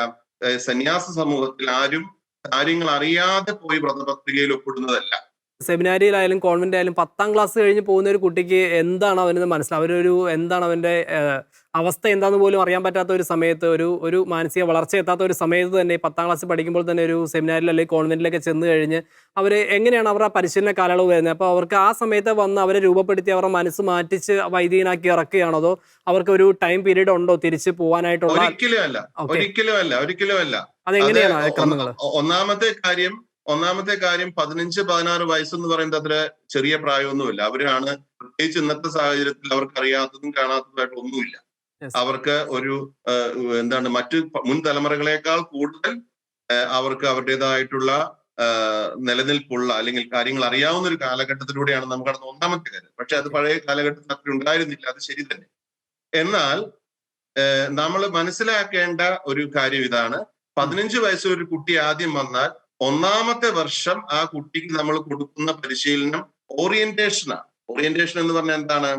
സന്യാസ സമൂഹത്തിൽ ആരും കാര്യങ്ങൾ അറിയാതെ പോയി വ്രതപത്രികയിൽ ഒപ്പിടുന്നതല്ല. സെമിനാരിയിലായാലും കോൺവെന്റ് ആയാലും പത്താം ക്ലാസ് കഴിഞ്ഞ് പോകുന്ന ഒരു കുട്ടിക്ക് എന്താണ് അവനെന്ന് മനസ്സിലാവും അവരൊരു എന്താണ് അവന്റെ അവസ്ഥ എന്താന്ന് പോലും അറിയാൻ പറ്റാത്ത ഒരു സമയത്ത് ഒരു ഒരു മാനസിക വളർച്ച എത്താത്ത ഒരു സമയത്ത് തന്നെ പത്താം ക്ലാസ് പഠിക്കുമ്പോൾ തന്നെ ഒരു സെമിനാരിൽ അല്ലെങ്കിൽ കോൺവെന്റിലൊക്കെ ചെന്ന് കഴിഞ്ഞ് അവർ എങ്ങനെയാണ് അവരുടെ പരിശീലന കാലയളവ് വരുന്നത്? അപ്പോൾ അവർക്ക് ആ സമയത്ത് വന്ന് അവരെ രൂപപ്പെടുത്തി അവരുടെ മനസ്സ് മാറ്റിച്ച് വൈദികനാക്കി ഇറക്കുകയാണോ? അതോ അവർക്ക് ഒരു ടൈം പീരീഡ് ഉണ്ടോ തിരിച്ച് പോകാനായിട്ടുള്ള ഒരിക്കലും അല്ല. ഒരിക്കലും അല്ല. ഒരിക്കലും അല്ല. അതെങ്ങനെയാണ് ക്രമങ്ങൾ ഒന്നാമത്തെ കാര്യം ഒന്നാമത്തെ കാര്യം പതിനഞ്ച് പതിനാറ് വയസ്സെന്ന് പറയുന്നത് അത്ര ചെറിയ പ്രായമൊന്നുമില്ല. അവരാണ് പ്രത്യേകിച്ച് ഇന്നത്തെ സാഹചര്യത്തിൽ അവർക്ക് അറിയാത്തതും കാണാത്തതുമായിട്ട് ഒന്നുമില്ല. അവർക്ക് ഒരു എന്താണ് മറ്റു മുൻ തലമുറകളെക്കാൾ കൂടുതൽ അവർക്ക് അവരുടേതായിട്ടുള്ള നിലനിൽപ്പുള്ള അല്ലെങ്കിൽ കാര്യങ്ങൾ അറിയാവുന്ന ഒരു കാലഘട്ടത്തിലൂടെയാണ് നാം കടന്ന ഒന്നാമത്തെ കാര്യം. പക്ഷെ അത് പഴയ കാലഘട്ടത്തിൽ അത്ര ഉണ്ടായിരുന്നില്ല. അത് ശരി തന്നെ. എന്നാൽ നമ്മൾ മനസ്സിലാക്കേണ്ട ഒരു കാര്യം ഇതാണ്. പതിനഞ്ച് ഒരു കുട്ടി ആദ്യം വന്നാൽ ഒന്നാമത്തെ വർഷം ആ കുട്ടിക്ക് നമ്മൾ കൊടുക്കുന്ന പരിശീലനം ഓറിയന്റേഷനാണ് ഓറിയന്റേഷൻ എന്ന് പറഞ്ഞാൽ എന്താണ്?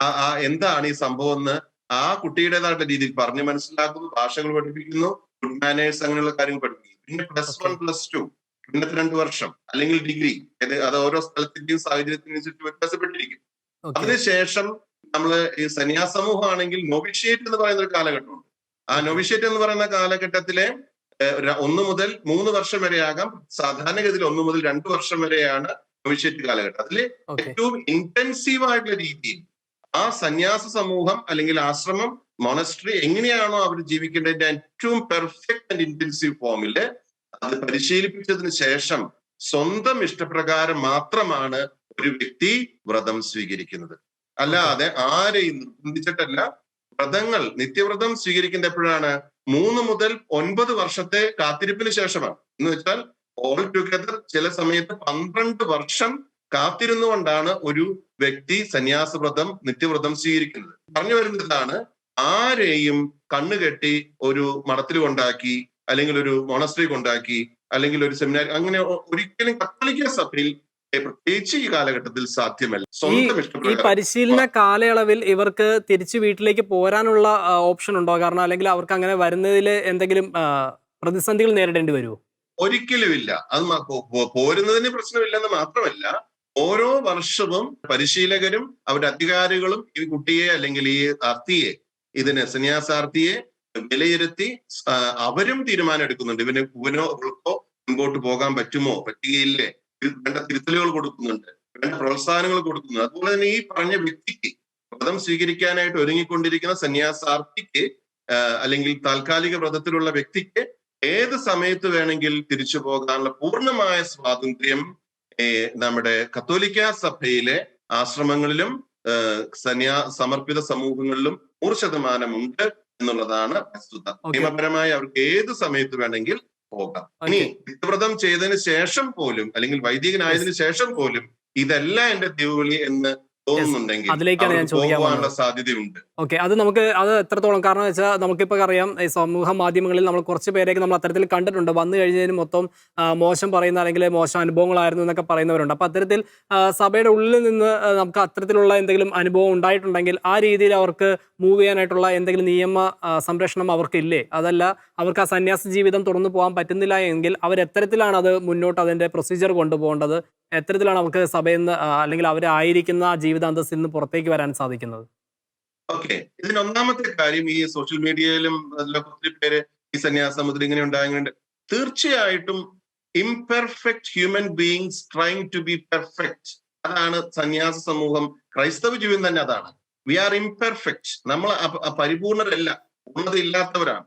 ആ എന്താണ് ഈ സംഭവം എന്ന് ആ കുട്ടിയുടേതായിട്ടുള്ള രീതിയിൽ പറഞ്ഞ് മനസ്സിലാക്കുന്നു ഭാഷകൾ പഠിപ്പിക്കുന്നു ഗുഡ് മാനേഴ്സ് അങ്ങനെയുള്ള കാര്യങ്ങൾ പഠിപ്പിക്കുന്നു. പിന്നെ പ്ലസ് വൺ പ്ലസ് ടു പിന്നത്തെ രണ്ട് വർഷം അല്ലെങ്കിൽ ഡിഗ്രി അത് ഓരോ സ്ഥലത്തിന്റെയും സാഹചര്യത്തിനനുസരിച്ച് വ്യത്യാസപ്പെട്ടിരിക്കും. അതിനുശേഷം നമ്മൾ ഈ സന്യാസമൂഹമാണെങ്കിൽ നൊവിഷ്യേറ്റ് എന്ന് പറയുന്ന ഒരു കാലഘട്ടമുണ്ട്. ആ നൊവിഷ്യേറ്റ് എന്ന് പറയുന്ന കാലഘട്ടത്തിലെ ഒന്ന് മുതൽ മൂന്ന് വർഷം വരെയാകാം. സാധാരണഗതിയിൽ ഒന്ന് മുതൽ രണ്ട് വർഷം വരെയാണ് നൊവിഷ്യേറ്റ് കാലഘട്ടം. അതിൽ ഏറ്റവും ഇന്റൻസീവ് ആയിട്ടുള്ള രീതിയിൽ ആ സന്യാസ സമൂഹം അല്ലെങ്കിൽ ആശ്രമം മൊണസ്ട്രി എങ്ങനെയാണോ അവർ ജീവിക്കേണ്ടതിന്റെ ഏറ്റവും പെർഫെക്റ്റ് ആൻഡ് ഇന്റൻസീവ് ഫോമിൽ അത് പരിശീലിപ്പിച്ചതിന് ശേഷം സ്വന്തം ഇഷ്ടപ്രകാരം മാത്രമാണ് ഒരു വ്യക്തി വ്രതം സ്വീകരിക്കുന്നത്. അല്ലാതെ ആരെയും നിർബന്ധിച്ചിട്ടല്ല. വ്രതങ്ങൾ നിത്യവ്രതം സ്വീകരിക്കേണ്ട എപ്പോഴാണ് മൂന്ന് മുതൽ ഒൻപത് വർഷത്തെ കാത്തിരിപ്പിന് ശേഷമാണ്. എന്ന് വെച്ചാൽ ഓൾ ടുഗദർ ചില സമയത്ത് പന്ത്രണ്ട് വർഷം കാത്തിരുന്നുകൊണ്ടാണ് ഒരു വ്യക്തി സന്യാസവ്രതം നിത്യവ്രതം സ്വീകരിക്കുന്നത്. പറഞ്ഞു വരുന്നതാണ് ആരെയും കണ്ണുകെട്ടി ഒരു മഠത്തിൽ കൊണ്ടാക്കി അല്ലെങ്കിൽ ഒരു മോണസ്ട്രി കൊണ്ടാക്കി അല്ലെങ്കിൽ ഒരു സെമിനാർ അങ്ങനെ ഒരിക്കലും കത്തോലിക്ക സഭയിൽ പ്രത്യേകിച്ച് ഈ കാലഘട്ടത്തിൽ സാധ്യമല്ല. സ്വന്തം ഈ പരിശീലന കാലയളവിൽ ഇവർക്ക് തിരിച്ചു വീട്ടിലേക്ക് പോരാനുള്ള ഓപ്ഷൻ ഉണ്ടോ? കാരണം അല്ലെങ്കിൽ അവർക്ക് അങ്ങനെ വരുന്നതിൽ എന്തെങ്കിലും പ്രതിസന്ധികൾ നേരിടേണ്ടി വരുമോ ഒരിക്കലും ഇല്ല. അത് പോരുന്നതിന് പ്രശ്നമില്ലെന്ന് മാത്രമല്ല ഓരോ വർഷവും പരിശീലകരും അവരുടെ അധികാരികളും ഈ കുട്ടിയെ അല്ലെങ്കിൽ ഈ അർത്ഥിയെ ഇതിനെ സന്യാസാർത്ഥിയെ വിലയിരുത്തി അവരും തീരുമാനം എടുക്കുന്നുണ്ട് ഇവന് ഇവനോ ഇവൾക്കോ മുമ്പോട്ട് പോകാൻ പറ്റുമോ? പറ്റുകയില്ലേ? വേണ്ട തിരുത്തലുകൾ കൊടുക്കുന്നുണ്ട് വേണ്ട പ്രോത്സാഹനങ്ങൾ കൊടുക്കുന്നുണ്ട് അതുപോലെ തന്നെ ഈ പറഞ്ഞ വ്യക്തിക്ക് വ്രതം സ്വീകരിക്കാനായിട്ട് ഒരുങ്ങിക്കൊണ്ടിരിക്കുന്ന സന്യാസാർത്ഥിക്ക് അല്ലെങ്കിൽ താൽക്കാലിക വ്രതത്തിലുള്ള വ്യക്തിക്ക് ഏത് സമയത്ത് വേണമെങ്കിൽ തിരിച്ചു പോകാനുള്ള പൂർണമായ സ്വാതന്ത്ര്യം നമ്മുടെ കത്തോലിക്ക സഭയിലെ ആശ്രമങ്ങളിലും സന്യാ സമർപ്പിത സമൂഹങ്ങളിലും നൂറ് ശതമാനം ഉണ്ട് എന്നുള്ളതാണ് വസ്തുത. നിയമപരമായി അവർക്ക് ഏത് സമയത്ത് വേണമെങ്കിൽ പോകാം ഇനി. നിത്യവ്രതം ചെയ്തതിന് ശേഷം പോലും അല്ലെങ്കിൽ വൈദികനായതിനു ശേഷം പോലും ഇതല്ല എന്റെ ദിവളി എന്ന് അതിലേക്കാണ് ഞാൻ ചോദിക്കാൻ ഓക്കെ അത് നമുക്ക് അത് എത്രത്തോളം? കാരണം വെച്ചാൽ നമുക്കിപ്പോൾ അറിയാം ഈ സമൂഹ മാധ്യമങ്ങളിൽ നമ്മൾ കുറച്ച് പേരെയൊക്കെ നമ്മൾ അത്തരത്തിൽ കണ്ടിട്ടുണ്ട്. വന്നു കഴിഞ്ഞതിന് മൊത്തം മോശം പറയുന്ന അല്ലെങ്കിൽ മോശം അനുഭവങ്ങളായിരുന്നു എന്നൊക്കെ പറയുന്നവരുണ്ട്. അപ്പൊ അത്തരത്തിൽ സഭയുടെ ഉള്ളിൽ നിന്ന് നമുക്ക് അത്തരത്തിലുള്ള എന്തെങ്കിലും അനുഭവം ഉണ്ടായിട്ടുണ്ടെങ്കിൽ ആ രീതിയിൽ അവർക്ക് മൂവ് ചെയ്യാനായിട്ടുള്ള എന്തെങ്കിലും നിയമ സംരക്ഷണം അവർക്കില്ലേ? അതല്ല അവർക്ക് ആ സന്യാസ ജീവിതം തുറന്നു പോകാൻ പറ്റുന്നില്ല എങ്കിൽ അവർ എത്തരത്തിലാണ് അത് മുന്നോട്ട് അതിന്റെ പ്രൊസീജിയർ കൊണ്ടുപോകേണ്ടത്. എത്തരത്തിലാണ് അവർക്ക് സഭയിൽ നിന്ന് അല്ലെങ്കിൽ അവരായിരിക്കുന്ന ജീവിതാന്തസ്സിൽ നിന്ന് പുറത്തേക്ക് വരാൻ സാധിക്കുന്നത്? ഓക്കെ. ഇതിന് ഒന്നാമത്തെ കാര്യം ഈ സോഷ്യൽ മീഡിയയിലും അതിലൊക്കെ ഒത്തിരി പേര് ഈ സന്യാസം മുതൽ ഇങ്ങനെ ഉണ്ടാകുന്നുണ്ട് തീർച്ചയായിട്ടും imperfect human beings trying to be perfect അതാണ് സന്യാസ സമൂഹം ക്രൈസ്തവ ജീവിതം തന്നെ അതാണ്. വി ആർ ഇംപെർഫെക്റ്റ് നമ്മൾ പരിപൂർണരല്ല പൂർണതയില്ലാത്തവരാണ്.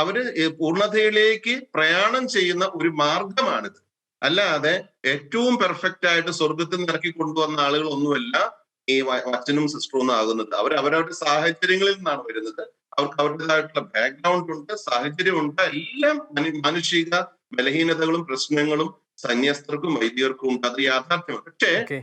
അവർ പൂർണതയിലേക്ക് പ്രയാണം ചെയ്യുന്ന ഒരു മാർഗമാണിത്. അല്ലാതെ ഏറ്റവും പെർഫെക്റ്റ് ആയിട്ട് സ്വർഗത്തിൽ നിന്ന് ഇറക്കി കൊണ്ടുവന്ന ആളുകൾ ഒന്നുമല്ല ഈ അച്ഛനും സിസ്റ്ററും ഒന്നും ആകുന്നത്. അവർ അവരവരുടെ സാഹചര്യങ്ങളിൽ നിന്നാണ് വരുന്നത്. അവർക്ക് അവരുടേതായിട്ടുള്ള ബാക്ക്ഗ്രൗണ്ട് ഉണ്ട് സാഹചര്യമുണ്ട് എല്ലാം മനു- മാനുഷിക ബലഹീനതകളും പ്രശ്നങ്ങളും സന്യസ്തർക്കും വൈദ്യർക്കും ഉണ്ട്. അത് യാഥാർത്ഥ്യമാണ്. പക്ഷേ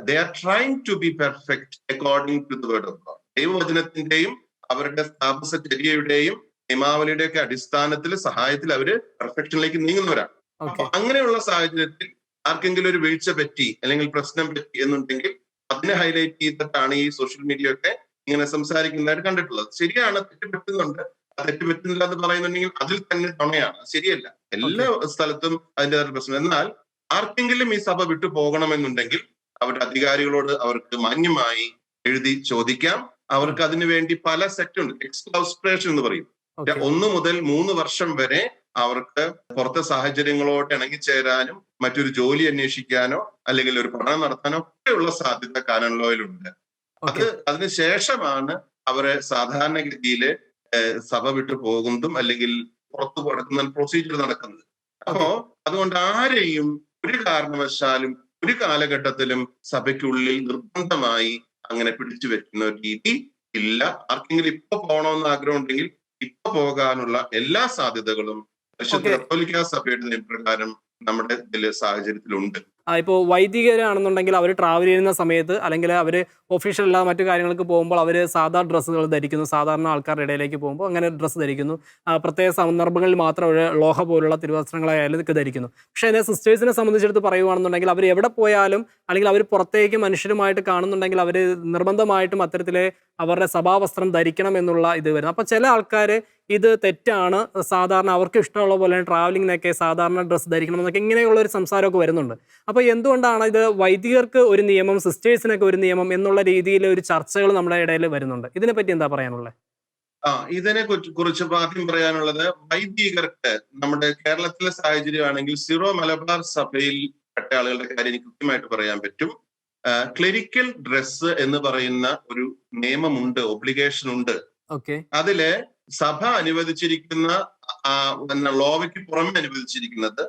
they are trying to be perfect according to the word of God ദൈവവചനത്തിന്റെയും അവരുടെ സ്ഥാപസചര്യയുടെയും നിയമാവലിയുടെ ഒക്കെ അടിസ്ഥാനത്തിൽ സഹായത്തിൽ അവർ പെർഫെക്ഷനിലേക്ക് നീങ്ങുന്നവരാണ്. അപ്പൊ അങ്ങനെയുള്ള സാഹചര്യത്തിൽ ആർക്കെങ്കിലും ഒരു വീഴ്ച പറ്റി അല്ലെങ്കിൽ പ്രശ്നം പറ്റി എന്നുണ്ടെങ്കിൽ അതിനെ ഹൈലൈറ്റ് ചെയ്തിട്ടാണ് ഈ സോഷ്യൽ മീഡിയ ഒക്കെ ഇങ്ങനെ സംസാരിക്കുന്നതായിട്ട് കണ്ടിട്ടുള്ളത്. ശരിയാണ് തെറ്റ് പറ്റുന്നുണ്ട്. ആ തെറ്റ് പറ്റുന്നില്ല എന്ന് പറയുന്നുണ്ടെങ്കിൽ അതിൽ തന്നെ തുണയാണ് ശരിയല്ല. എല്ലാ സ്ഥലത്തും അതിന്റെതായ പ്രശ്നം. എന്നാൽ ആർക്കെങ്കിലും ഈ സഭ വിട്ടു പോകണമെന്നുണ്ടെങ്കിൽ അവരുടെ അധികാരികളോട് അവർക്ക് മാന്യമായി എഴുതി ചോദിക്കാം. അവർക്ക് അതിനു വേണ്ടി പല സെക്ട് ഉണ്ട്. എന്ന് പറയും. ഒന്ന് മുതൽ മൂന്ന് വർഷം വരെ അവർക്ക് പുറത്തെ സാഹചര്യങ്ങളോട് ഇണങ്ങിച്ചേരാനും മറ്റൊരു ജോലി അന്വേഷിക്കാനോ അല്ലെങ്കിൽ ഒരു പഠനം നടത്താനോ ഒക്കെയുള്ള സാധ്യത കാനൻ ലോയിലുണ്ട് അത് അതിനുശേഷമാണ് അവരെ സാധാരണഗതിയിൽ സഭ വിട്ടു പോകുന്നതും അല്ലെങ്കിൽ പുറത്തു കൊടുക്കുന്ന പ്രൊസീജിയർ നടക്കുന്നത്. അപ്പോ അതുകൊണ്ട് ആരെയും ഒരു കാരണവശാലും ഒരു കാലഘട്ടത്തിലും സഭയ്ക്കുള്ളിൽ നിർബന്ധമായി അങ്ങനെ പിടിച്ചു വെക്കുന്ന ഒരു രീതി ഇല്ല. ആർക്കെങ്കിലും ഇപ്പൊ പോകണമെന്ന് ആഗ്രഹം ഉണ്ടെങ്കിൽ ഇപ്പൊ പോകാനുള്ള എല്ലാ സാധ്യതകളും Okay. കത്തോലിക്ക സഭയുടെ നിയമപ്രകാരം നമ്മുടെ ഇതിൽ സാഹചര്യത്തിലുണ്ട്. ഇപ്പോൾ വൈദികരാണെന്നുണ്ടെങ്കിൽ അവർ ട്രാവൽ ചെയ്യുന്ന സമയത്ത് അല്ലെങ്കിൽ അവർ ഒഫീഷ്യൽ അല്ലാതെ മറ്റു കാര്യങ്ങൾക്ക് പോകുമ്പോൾ അവർ സാധാ ഡ്രസ്സുകൾ ധരിക്കുന്നു. സാധാരണ ആൾക്കാരുടെ ഇടയിലേക്ക് പോകുമ്പോൾ അങ്ങനെ ഡ്രസ്സ് ധരിക്കുന്നു. പ്രത്യേക സന്ദർഭങ്ങളിൽ മാത്രം അവർ ലോഹ പോലുള്ള തിരുവസ്ത്രങ്ങളായാലും ഇതൊക്കെ ധരിക്കുന്നു. പക്ഷേ അതിനെ സിസ്റ്റേഴ്സിനെ സംബന്ധിച്ചെടുത്ത് പറയുകയാണെന്നുണ്ടെങ്കിൽ അവർ എവിടെ പോയാലും അല്ലെങ്കിൽ അവർ പുറത്തേക്ക് മനുഷ്യരുമായിട്ട് കാണുന്നുണ്ടെങ്കിൽ അവർ നിർബന്ധമായിട്ടും അത്തരത്തിലെ അവരുടെ സഭാവസ്ത്രം ധരിക്കണം എന്നുള്ള ഇത് വരുന്നു. അപ്പോൾ ചില ആൾക്കാർ ഇത് തെറ്റാണ്. സാധാരണ അവർക്ക് ഇഷ്ടമുള്ള പോലെ ട്രാവലിങ്ങിനൊക്കെ സാധാരണ ഡ്രസ്സ് ധരിക്കണം എന്നൊക്കെ ഇങ്ങനെയുള്ള ഒരു സംസാരമൊക്കെ വരുന്നുണ്ട്. അപ്പോൾ എന്തുകൊണ്ടാണ് ഇത് വൈദികർക്ക് ഒരു നിയമം സിസ്റ്റേഴ്സിനൊക്കെ ഒരു നിയമം എന്നുള്ള രീതിയിൽ ഒരു ചർച്ചകൾ നമ്മുടെ ഇടയിൽ വരുന്നുണ്ട്? ഇതിനെപ്പറ്റി എന്താ പറയാനുള്ളത് ആ ഇതിനെ കുറിച്ച് ആദ്യം പറയാനുള്ളത് വൈദികർക്ക് നമ്മുടെ കേരളത്തിലെ സാഹചര്യമാണെങ്കിൽ സിറോ മലബാർ സഭയിൽ പെട്ട ആളുകളുടെ കാര്യം എനിക്ക് കൃത്യമായിട്ട് പറയാൻ പറ്റും. ക്ലിനിക്കൽ ഡ്രസ്സ് എന്ന് പറയുന്ന ഒരു നിയമമുണ്ട് ഒബ്ലിഗേഷൻ ഉണ്ട്. ഓക്കെ അതിൽ സഭ അനുവദിച്ചിരിക്കുന്ന ലോവയ്ക്ക് പുറമെ അനുവദിച്ചിരിക്കുന്നത്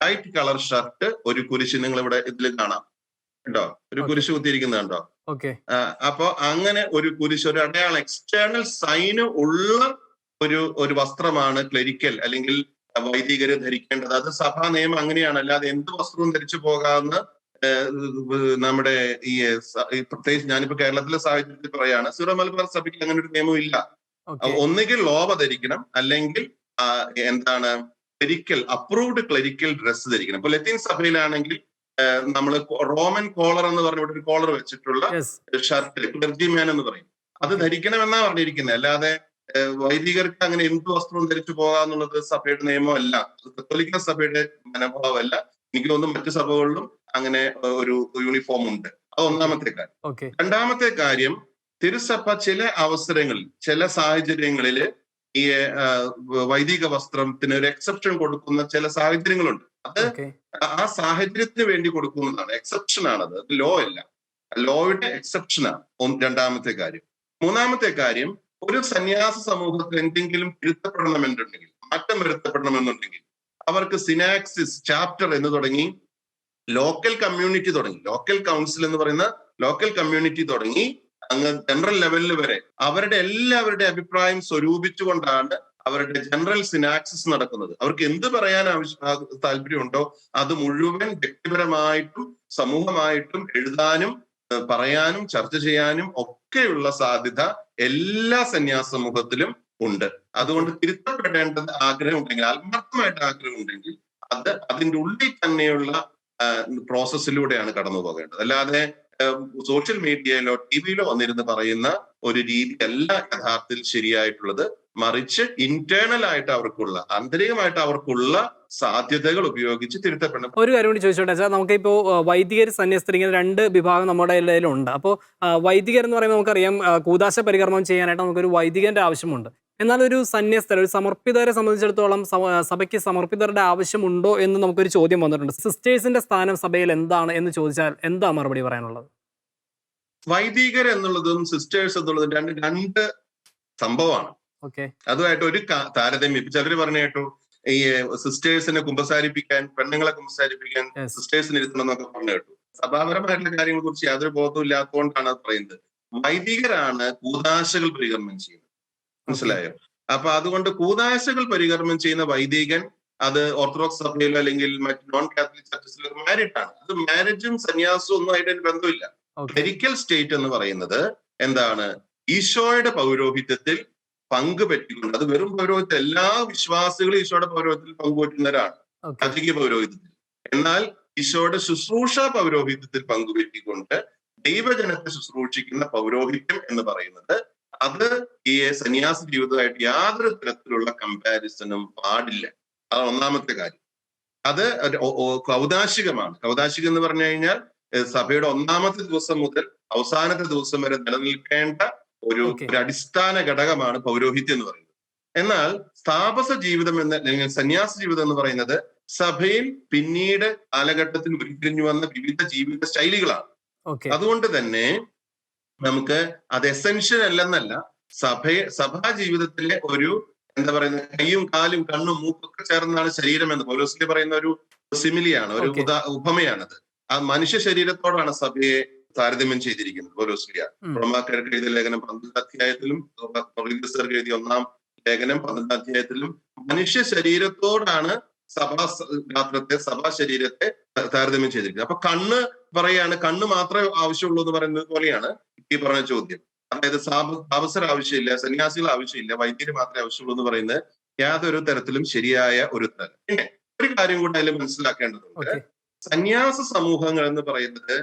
ലൈറ്റ് കളർ ഷർട്ട് ഒരു കുരിശ് നിങ്ങൾ ഇവിടെ ഇതിൽ കാണാം. കേട്ടോ ഒരു. കുരിശ് കുത്തിയിരിക്കുന്നത് കണ്ടോ? ഓക്കെ. അപ്പോ അങ്ങനെ ഒരു കുരിശ് ഒരു അടയാളം എക്സ്റ്റേണൽ സൈന് ഉള്ള ഒരു ഒരു വസ്ത്രമാണ് ക്ലരിക്കൽ അല്ലെങ്കിൽ വൈദികര് ധരിക്കേണ്ടത്. അത് സഭാ നിയമം അങ്ങനെയാണ്. അല്ലാതെ എന്ത് വസ്ത്രവും ധരിച്ചു പോകാമെന്ന് നമ്മുടെ ഈ പ്രത്യേകിച്ച് ഞാനിപ്പോ കേരളത്തിലെ സാഹചര്യത്തിൽ പറയാണ് സിറോ മലബാർ സഭയ്ക്ക് അങ്ങനെ ഒരു നിയമം ഇല്ല ഒന്നുകിൽ ലോവ ധരിക്കണം അല്ലെങ്കിൽ എന്താണ് ക്ലരിക്കൽ അപ്രൂവ്ഡ് ക്ലരിക്കൽ ഡ്രസ്സ് ധരിക്കണം. ഇപ്പൊ ലത്തീൻ സഭയിലാണെങ്കിൽ നമ്മൾ റോമൻ കോളർ എന്ന് പറഞ്ഞ ഒരു കോളർ വെച്ചിട്ടുള്ള ഷർട്ട് ക്ലർജിമാൻ എന്ന് പറയും. അത് ധരിക്കണമെന്നാ പറഞ്ഞിരിക്കുന്നത് അല്ലാതെ വൈദികർക്ക് അങ്ങനെ എന്ത് വസ്ത്രവും ധരിച്ചു പോകാന്നുള്ളത് സഭയുടെ നിയമമല്ല. കത്തോലിക്ക സഭയുടെ മനോഭാവമല്ല. എനിക്ക് തോന്നുന്നു മറ്റ് സഭകളിലും അങ്ങനെ ഒരു യൂണിഫോം ഉണ്ട്. അത് ഒന്നാമത്തെ കാര്യം. രണ്ടാമത്തെ കാര്യം തിരുസഭ ചില അവസരങ്ങളിൽ ചില സാഹചര്യങ്ങളിൽ ഈ വൈദിക വസ്ത്രത്തിന് ഒരു എക്സെപ്ഷൻ കൊടുക്കുന്ന ചില സാഹചര്യങ്ങളുണ്ട്. അത് ആ സാഹചര്യത്തിന് വേണ്ടി കൊടുക്കുന്നതാണ്. എക്സെപ്ഷൻ ആണത്. അത് ലോ അല്ല. ലോയുടെ എക്സെപ്ഷൻ ആണ്. രണ്ടാമത്തെ കാര്യം. മൂന്നാമത്തെ കാര്യം ഒരു സന്യാസ സമൂഹത്തിൽ എന്തെങ്കിലും തിരുത്തപ്പെടണമെന്നുണ്ടെങ്കിൽ മാറ്റം വരുത്തപ്പെടണമെന്നുണ്ടെങ്കിൽ അവർക്ക് സിനാക്സിസ് ചാപ്റ്റർ എന്ന് തുടങ്ങി ലോക്കൽ കമ്മ്യൂണിറ്റി തുടങ്ങി. ലോക്കൽ കൗൺസിൽ എന്ന് പറയുന്ന ലോക്കൽ കമ്മ്യൂണിറ്റി തുടങ്ങി അങ്ങ് ജനറൽ ലെവലിൽ വരെ അവരുടെ എല്ലാവരുടെ അഭിപ്രായം സ്വരൂപിച്ചുകൊണ്ടാണ് അവരുടെ ജനറൽ സിനാക്സിസ് നടക്കുന്നത്. അവർക്ക് എന്ത് പറയാൻ ആവശ്യം താല്പര്യമുണ്ടോ? അത് മുഴുവൻ വ്യക്തിപരമായിട്ടും സമൂഹമായിട്ടും എഴുതാനും പറയാനും ചർച്ച ചെയ്യാനും ഒക്കെയുള്ള സാധ്യത എല്ലാ സന്യാസ സമൂഹത്തിലും ഉണ്ട്. അതുകൊണ്ട് തിരുത്തപ്പെടേണ്ടത് ആഗ്രഹം ഉണ്ടെങ്കിൽ ആത്മാർത്ഥമായിട്ട് ആഗ്രഹം ഉണ്ടെങ്കിൽ അത് അതിന്റെ ഉള്ളിൽ തന്നെയുള്ള പ്രോസസ്സിലൂടെയാണ് കടന്നു പോകേണ്ടത് അല്ലാതെ സോഷ്യൽ മീഡിയയിലോ ടി വിയിലോ വന്നിരുന്ന് പറയുന്ന ഒരു രീതി അല്ല യഥാർത്ഥത്തിൽ ശരിയായിട്ടുള്ളത് മറിച്ച് ഇന്റേണൽ ആയിട്ട് അവർക്കുള്ള ആന്തരികമായിട്ട് അവർക്കുള്ള സാധ്യതകൾ ഉപയോഗിച്ച് തിരുത്തപ്പെടണം. ഒരു കാര്യം കൂടി ചോദിച്ചോട്ടെ സാർ നമുക്കിപ്പോൾ വൈദികർ സന്യസ്തർ ഇങ്ങനെ രണ്ട് വിഭാഗം നമ്മുടെ ഇടയിലുണ്ട്. അപ്പോൾ വൈദികർ എന്ന് പറയുമ്പോൾ നമുക്കറിയാം കൂതാശ പരികർമ്മം ചെയ്യാനായിട്ട് നമുക്കൊരു വൈദികന്റെ ആവശ്യമുണ്ട്. എന്നാൽ ഒരു സന്യസ്തർ ഒരു സമർപ്പിതരെ സംബന്ധിച്ചിടത്തോളം സഭ- സഭയ്ക്ക് സമർപ്പിതരുടെ ആവശ്യമുണ്ടോ എന്ന് നമുക്കൊരു ചോദ്യം വന്നിട്ടുണ്ട്. സിസ്റ്റേഴ്സിന്റെ സ്ഥാനം സഭയിൽ എന്താണ് എന്ന് ചോദിച്ചാൽ എന്താ മറുപടി പറയാനുള്ളത്? വൈദികർ എന്നുള്ളതും സിസ്റ്റേഴ്സ് എന്നുള്ളതും രണ്ട് രണ്ട് സംഭവമാണ്. ഓക്കെ. അതുമായിട്ട് ഒരു താരതമ്യം. ചിലര് പറഞ്ഞു കേട്ടു ഈ സിസ്റ്റേഴ്സിനെ കുമ്പസാരിപ്പിക്കാൻ പെണ്ണുങ്ങളെ കുമ്പസാരിപ്പിക്കാൻ. സിസ്റ്റേഴ്സിന് ഇരുത്തണം എന്നൊക്കെ പറഞ്ഞു കേട്ടു. സഭാപരമായിട്ടുള്ള കാര്യങ്ങളെ കുറിച്ച് യാതൊരു ബോധവും ഇല്ലാത്തതുകൊണ്ടാണ് അത് പറയുന്നത്. വൈദികരാണ് കൂതാശകൾ പരിഗമനം ചെയ്യുന്നത്. മനസ്സിലായോ? അപ്പൊ അതുകൊണ്ട് കൂതാശകൾ പരികർമ്മം ചെയ്യുന്ന വൈദികൻ അത് ഓർത്തഡോക്സ് സഭയിലോ അല്ലെങ്കിൽ മറ്റ് നോൺ കാത്തലിക് ചർച്ചസിലോ മാരിഡ് ആണ് അത് മാരേജും സന്യാസവും ഒന്നും ആയിട്ട് അതിന് ബന്ധമില്ല. ക്ലരിക്കൽ സ്റ്റേറ്റ് എന്ന് പറയുന്നത് എന്താണ്? ഈശോയുടെ പൗരോഹിത്യത്തിൽ പങ്ക് പറ്റിക്കൊണ്ട് അത് വെറും പൗരോഹിത്യം എല്ലാ വിശ്വാസികളും ഈശോയുടെ പൗരോഹിത്യത്തിൽ പങ്കുപറ്റുന്നവരാണ്. രാജകീയ പൗരോഹിത്യത്തിൽ. എന്നാൽ ഈശോയുടെ ശുശ്രൂഷ പൗരോഹിത്യത്തിൽ പങ്കുപറ്റിക്കൊണ്ട് ദൈവജനത്തെ ശുശ്രൂഷിക്കുന്ന പൗരോഹിത്യം എന്ന് പറയുന്നത് അത് ഈ സന്യാസ ജീവിതമായിട്ട് യാതൊരു തരത്തിലുള്ള കമ്പാരിസണും പാടില്ല. അത് ഒന്നാമത്തെ കാര്യം. അത് കൗതാശികമാണ് കൗതാശികം എന്ന് പറഞ്ഞു കഴിഞ്ഞാൽ സഭയുടെ ഒന്നാമത്തെ ദിവസം മുതൽ അവസാനത്തെ ദിവസം വരെ നിലനിൽക്കേണ്ട ഒരു ഒരു അടിസ്ഥാന ഘടകമാണ് പൗരോഹിത്യം എന്ന് പറയുന്നത്. എന്നാൽ സ്ഥാപസ ജീവിതം എന്ന അല്ലെങ്കിൽ സന്യാസ ജീവിതം എന്ന് പറയുന്നത് സഭയിൽ പിന്നീട് കാലഘട്ടത്തിൽ ഉരുത്തിരിഞ്ഞു വന്ന വിവിധ ജീവിത ശൈലികളാണ്. അതുകൊണ്ട് തന്നെ നമുക്ക് അത് എസെൻഷ്യൽ അല്ലെന്നല്ല. സഭയെ സഭാ ജീവിതത്തിലെ ഒരു എന്താ പറയുന്നത് കൈയും കാലും കണ്ണും മൂക്കൊക്കെ ചേർന്നാണ് ശരീരം എന്ന് പൗലോസിലി പറയുന്ന ഒരു സിമിലിയാണ് ഒരു. ഉദാ ഉപമയാണത്. ആ മനുഷ്യ ശരീരത്തോടാണ് സഭയെ താരതമ്യം ചെയ്തിരിക്കുന്നത് പൗലോസ്ലിയ. റോമാക്കാർക്ക് എഴുതിയ ലേഖനം പന്ത്രണ്ട് അധ്യായത്തിലും എഴുതിയ ഒന്നാം ലേഖനം പന്ത്രണ്ട് അധ്യായത്തിലും മനുഷ്യ ശരീരത്തോടാണ് സഭാ ഗാത്രത്തെ സഭാ ശരീരത്തെ താരതമ്യം ചെയ്തിരിക്കുന്നത്. അപ്പൊ കണ്ണ് പറയാണ് കണ്ണ് മാത്രമേ ആവശ്യമുള്ളൂ എന്ന് പറയുന്നത് പോലെയാണ്. ഈ പറഞ്ഞ ചോദ്യം. അതായത് സാപ താപസർ ആവശ്യമില്ല സന്യാസികൾ ആവശ്യമില്ല വൈദ്യര് മാത്രമേ ആവശ്യമുള്ളൂ എന്ന് പറയുന്നത് യാതൊരു തരത്തിലും ശരിയായ ഒരു തരം പിന്നെ ഒരു കാര്യം കൂടെ അതിൽ മനസ്സിലാക്കേണ്ടതുണ്ട്. സന്യാസ സമൂഹങ്ങൾ എന്ന് പറയുന്നത്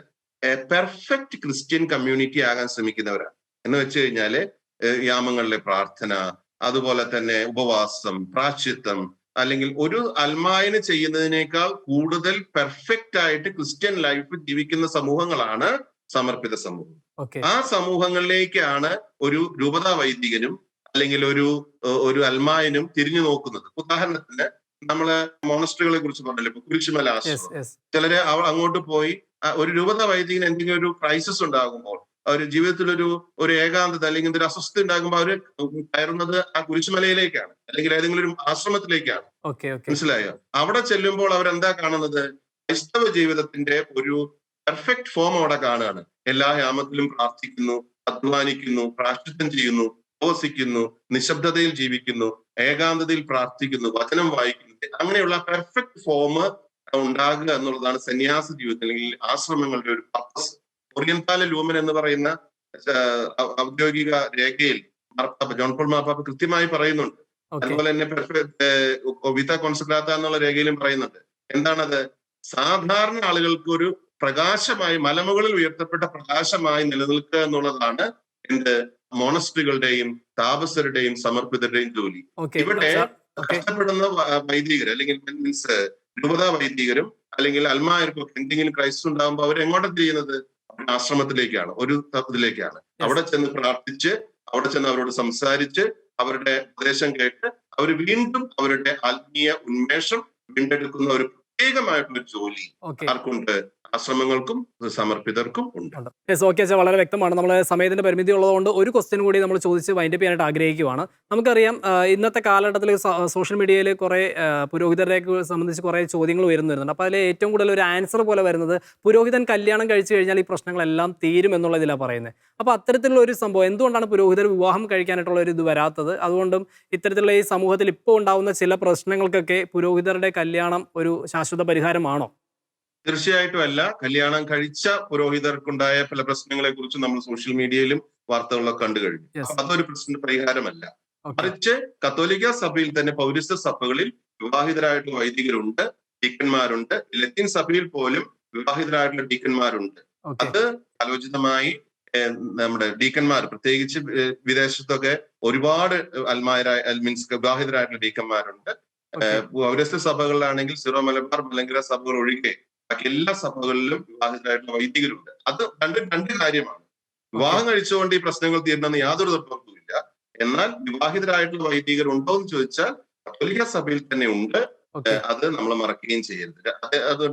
പെർഫെക്റ്റ് ക്രിസ്ത്യൻ കമ്മ്യൂണിറ്റി ആകാൻ ശ്രമിക്കുന്നവരാണ്. എന്ന് വെച്ച് കഴിഞ്ഞാൽ യാമങ്ങളിലെ പ്രാർത്ഥന അതുപോലെ തന്നെ ഉപവാസം പ്രാശ്ചിത്വം അല്ലെങ്കിൽ ഒരു അൽമായന ചെയ്യുന്നതിനേക്കാൾ കൂടുതൽ പെർഫെക്റ്റ് ആയിട്ട് ക്രിസ്ത്യൻ ലൈഫ് ജീവിക്കുന്ന സമൂഹങ്ങളാണ് സമർപ്പിത സമൂഹം. ആ സമൂഹങ്ങളിലേക്കാണ് ഒരു രൂപതാ വൈദികനും അല്ലെങ്കിൽ ഒരു ഒരു അൽമായനും തിരിഞ്ഞു നോക്കുന്നത്. ഉദാഹരണത്തിന് നമ്മൾ മോണസ്ട്രികളെ കുറിച്ച് പറഞ്ഞല്ലോ ഇപ്പൊ കുരിശുമല ആശ്രമം. ചിലര് അവൾ അങ്ങോട്ട് പോയി ഒരു രൂപത വൈദികന് എന്തെങ്കിലും ഒരു ക്രൈസിസ് ഉണ്ടാകുമ്പോൾ ഒരു ജീവിതത്തിൽ ഒരു ഒരു ഏകാന്തത അല്ലെങ്കിൽ ഒരു അസ്വസ്ഥ ഉണ്ടാകുമ്പോൾ അവർ കയറുന്നത് ആ കുരിശുമലയിലേക്കാണ്. അല്ലെങ്കിൽ ഏതെങ്കിലും ഒരു ആശ്രമത്തിലേക്കാണ്. മനസ്സിലായോ? അവിടെ ചെല്ലുമ്പോൾ അവരെന്താ കാണുന്നത്? ക്രൈസ്തവ ജീവിതത്തിന്റെ ഒരു പെർഫെക്റ്റ് ഫോം അവിടെ കാണുകയാണ്. എല്ലാ യാമത്തിലും പ്രാർത്ഥിക്കുന്നു അധ്വാനിക്കുന്നു പ്രാശ്ചിത്വം ചെയ്യുന്നു ഉപവസിക്കുന്നു നിശബ്ദതയിൽ ജീവിക്കുന്നു ഏകാന്തതയിൽ പ്രാർത്ഥിക്കുന്നു വചനം വായിക്കുന്നു. അങ്ങനെയുള്ള പെർഫെക്റ്റ് ഫോം ഉണ്ടാകുക എന്നുള്ളതാണ് സന്യാസ ജീവിതത്തിൽ അല്ലെങ്കിൽ ആശ്രമങ്ങളുടെ ഒരു പർപ്പസ് ഒറിയന്താല ലൂമൻ എന്ന് പറയുന്ന ഔദ്യോഗിക രേഖയിൽ മാർപ്പാപ്പ ജോൺ പോൾ മാർപ്പാപ്പ കൃത്യമായി പറയുന്നുണ്ട്. അതുപോലെ തന്നെ പെർഫെക്റ്റ് വിത കോൺസെപ്റ്റാത്ത എന്നുള്ള രേഖയിലും പറയുന്നുണ്ട്. എന്താണത്? സാധാരണ ആളുകൾക്ക് ഒരു പ്രകാശമായി മലമുകളിൽ ഉയർത്തപ്പെട്ട പ്രകാശമായി നിലനിൽക്കുക എന്നുള്ളതാണ് എന്ത് മോണസ്ട്രികളുടെയും താപസരുടെയും സമർപ്പിതരുടെയും ജോലി. ഇവിടെ കഷ്ടപ്പെടുന്ന വൈദികർ അല്ലെങ്കിൽ മീൻസ് രൂപതാ വൈദികരും അല്ലെങ്കിൽ അൽമായർക്കും ഒക്കെ എന്തെങ്കിലും ക്രൈസ്റ്റ് ഉണ്ടാകുമ്പോൾ അവർ എങ്ങോട്ട് ചെയ്യുന്നത്? ആശ്രമത്തിലേക്കാണ് ഒരു ഇതിലേക്കാണ്. അവിടെ ചെന്ന് പ്രാർത്ഥിച്ച് അവിടെ ചെന്ന് അവരോട് സംസാരിച്ച് അവരുടെ ഉപദേശം കേട്ട് അവർ വീണ്ടും അവരുടെ ആത്മീയ ഉന്മേഷം വീണ്ടെടുക്കുന്ന ഒരു പ്രത്യേകമായിട്ടുള്ള ജോലി ആർക്കുണ്ട്? ആശ്രമങ്ങൾക്കും സമർപ്പിതർക്കും ഉണ്ട്. യെസ് ഓക്കെ അച്ഛാ വളരെ വ്യക്തമാണ്. നമ്മൾ സമയത്തിന്റെ പരിമിതി ഉള്ളതുകൊണ്ട് ഒരു ക്വസ്റ്റ്യൻ കൂടി നമ്മൾ ചോദിച്ച് വൈൻഡപ്പ് ചെയ്യാനായിട്ട് ആഗ്രഹിക്കുവാണ്. നമുക്കറിയാം ഇന്നത്തെ കാലഘട്ടത്തിൽ സോഷ്യൽ മീഡിയയിൽ കുറേ പുരോഹിതരെ സംബന്ധിച്ച് കുറേ ചോദ്യങ്ങൾ ഉയർന്നു വരുന്നുണ്ട് അപ്പോൾ അതിൽ ഏറ്റവും കൂടുതൽ ഒരു ആൻസർ പോലെ വരുന്നത് പുരോഹിതൻ കല്യാണം കഴിച്ചു കഴിഞ്ഞാൽ ഈ പ്രശ്നങ്ങളെല്ലാം തീരും എന്നുള്ളതിലാണ് പറയുന്നത് അപ്പോൾ അത്തരത്തിലുള്ള ഒരു സംഭവം എന്തുകൊണ്ടാണ് പുരോഹിതർ വിവാഹം കഴിക്കാനായിട്ടുള്ള ഒരു ഇത് വരാത്തത്? അതുകൊണ്ടും ഇത്തരത്തിലുള്ള ഈ സമൂഹത്തിൽ ഇപ്പോൾ ഉണ്ടാകുന്ന ചില പ്രശ്നങ്ങൾക്കൊക്കെ പുരോഹിതരുടെ കല്യാണം ഒരു ശാശ്വത പരിഹാരമാണോ? തീർച്ചയായിട്ടും അല്ല. കല്യാണം കഴിച്ച പുരോഹിതർക്കുണ്ടായ പല പ്രശ്നങ്ങളെ കുറിച്ച് നമ്മൾ സോഷ്യൽ മീഡിയയിലും വാർത്തകളൊക്കെ കണ്ടു കഴിഞ്ഞു. അപ്പൊ അതൊരു പ്രശ്ന പരിഹാരമല്ല. മറിച്ച് കത്തോലിക്ക സഭയിൽ തന്നെ പൗരസ്ത്യ സഭകളിൽ വിവാഹിതരായിട്ടുള്ള വൈദികരുണ്ട് ഡീക്കന്മാരുണ്ട്. ലത്തീൻ സഭയിൽ പോലും വിവാഹിതരായിട്ടുള്ള ഡീക്കന്മാരുണ്ട്. അത് ആലോചിതമായി നമ്മുടെ ഡീക്കന്മാർ പ്രത്യേകിച്ച് വിദേശത്തൊക്കെ ഒരുപാട് അൽമാരായ മീൻസ് വിവാഹിതരായിട്ടുള്ള ഡീക്കന്മാരുണ്ട്. പൗരസ്ത്യ സഭകളിലാണെങ്കിൽ സിറോ മലബാർ മലങ്കര സഭകൾ ഒഴികെ ബാക്കി എല്ലാ സഭകളിലും വിവാഹിതരായിട്ടുള്ള വൈദികരുണ്ട്. അത് രണ്ടും രണ്ട് കാര്യമാണ്. വിവാഹം കഴിച്ചുകൊണ്ട് ഈ പ്രശ്നങ്ങൾ തീരണമെന്ന് യാതൊരു നിർബന്ധവുമില്ല എന്നാൽ വിവാഹിതരായിട്ടുള്ള വൈദികർ ഉണ്ടോ എന്ന് ചോദിച്ചാൽ കത്തോലിക്ക സഭയിൽ തന്നെ ഉണ്ട്. അത് നമ്മൾ മറക്കുകയും ചെയ്യരുത്. അത്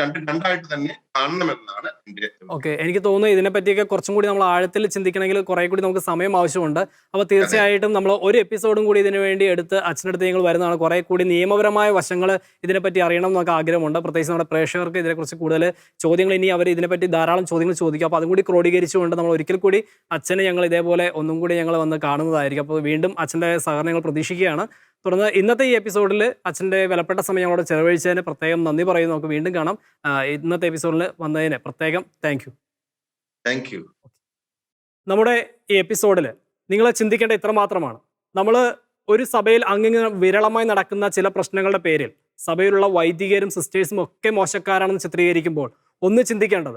രണ്ട് രണ്ടായിട്ട് തന്നെ കാണണമെന്നാണ് എന്റെ ഓക്കെ. എനിക്ക് തോന്നുന്നു ഇതിനെ പറ്റിയൊക്കെ കുറച്ചും കൂടി നമ്മൾ ആഴത്തിൽ ചിന്തിക്കണമെങ്കിൽ കുറെ കൂടി നമുക്ക് സമയം ആവശ്യമുണ്ട്. അപ്പൊ തീർച്ചയായിട്ടും നമ്മൾ ഒരു എപ്പിസോഡും കൂടി ഇതിനു വേണ്ടി എടുത്ത് അച്ഛനടുത്ത് നിങ്ങൾ വരുന്നതാണ്. കുറെ കൂടി നിയമപരമായ വശങ്ങൾ ഇതിനെപ്പറ്റി അറിയണം എന്നൊക്കെ ആഗ്രഹമുണ്ട്. പ്രത്യേകിച്ച് നമ്മുടെ പ്രേക്ഷകർക്ക് ഇതിനെക്കുറിച്ച് കൂടുതൽ ചോദ്യങ്ങൾ ഇനി അവർ ഇതിനെപ്പറ്റി ധാരാളം ചോദ്യങ്ങൾ ചോദിക്കും. അപ്പോൾ അതും കൂടി ക്രോഡീകരിച്ചുകൊണ്ട് നമ്മൾ ഒരിക്കൽ കൂടി അച്ഛനെ ഞങ്ങൾ ഇതേപോലെ ഒന്നും കൂടി ഞങ്ങൾ വന്ന് കാണുന്നതായിരിക്കും. അപ്പോൾ വീണ്ടും അച്ഛന്റെ സഹകരണങ്ങൾ പ്രതീക്ഷിക്കുകയാണ്. തുടർന്ന് ഇന്നത്തെ ഈ എപ്പിസോഡിൽ അച്ഛന്റെ വിലപ്പെട്ട സമയം അവിടെ ചെലവഴിച്ചതിന് പ്രത്യേകം നന്ദി പറയുന്നു. നമുക്ക് വീണ്ടും കാണാം. ഇന്നത്തെ എപ്പിസോഡിൽ വന്നതിന് പ്രത്യേകം താങ്ക് യു താങ്ക് യു നമ്മുടെ ഈ എപ്പിസോഡിൽ നിങ്ങൾ ചിന്തിക്കേണ്ട ഇത്ര മാത്രമാണ്. നമ്മൾ ഒരു സഭയിൽ അങ്ങിങ്ങനെ വിരളമായി നടക്കുന്ന ചില പ്രശ്നങ്ങളുടെ പേരിൽ സഭയിലുള്ള വൈദികരും സിസ്റ്റേഴ്സും ഒക്കെ മോശക്കാരാണെന്ന് ചിത്രീകരിക്കുമ്പോൾ ഒന്ന് ചിന്തിക്കേണ്ടത്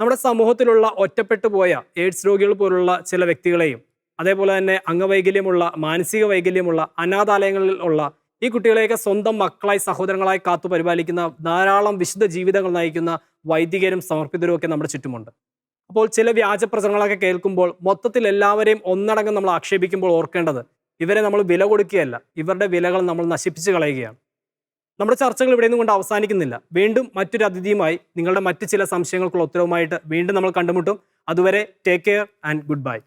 നമ്മുടെ സമൂഹത്തിലുള്ള ഒറ്റപ്പെട്ടു പോയ എയ്ഡ്സ് രോഗികൾ പോലുള്ള ചില വ്യക്തികളെയും അതേപോലെ തന്നെ അംഗവൈകല്യമുള്ള മാനസിക വൈകല്യമുള്ള അനാഥാലയങ്ങളിൽ ഉള്ള ഈ കുട്ടികളെയൊക്കെ സ്വന്തം മക്കളായി സഹോദരങ്ങളായി കാത്തു പരിപാലിക്കുന്ന ധാരാളം വിശുദ്ധ ജീവിതങ്ങൾ നയിക്കുന്ന വൈദികരും സമർപ്പിതരും ഒക്കെ നമ്മുടെ ചുറ്റുമുണ്ട്. അപ്പോൾ ചില വ്യാജ പ്രചരണങ്ങളൊക്കെ കേൾക്കുമ്പോൾ മൊത്തത്തിൽ എല്ലാവരെയും ഒന്നടങ്കം നമ്മൾ ആക്ഷേപിക്കുമ്പോൾ ഓർക്കേണ്ടത് ഇവരെ നമ്മൾ വില കൊടുക്കുകയല്ല ഇവരുടെ വിലകൾ നമ്മൾ നശിപ്പിച്ച് കളയുകയാണ്. നമ്മുടെ ചർച്ചകൾ ഇവിടെ നിന്നും കൊണ്ട് അവസാനിക്കുന്നില്ല. വീണ്ടും മറ്റൊരു അതിഥിയുമായി നിങ്ങളുടെ മറ്റ് ചില സംശയങ്ങൾക്കുള്ള ഉത്തരവുമായിട്ട് വീണ്ടും നമ്മൾ കണ്ടുമുട്ടും. അതുവരെ take care and good bye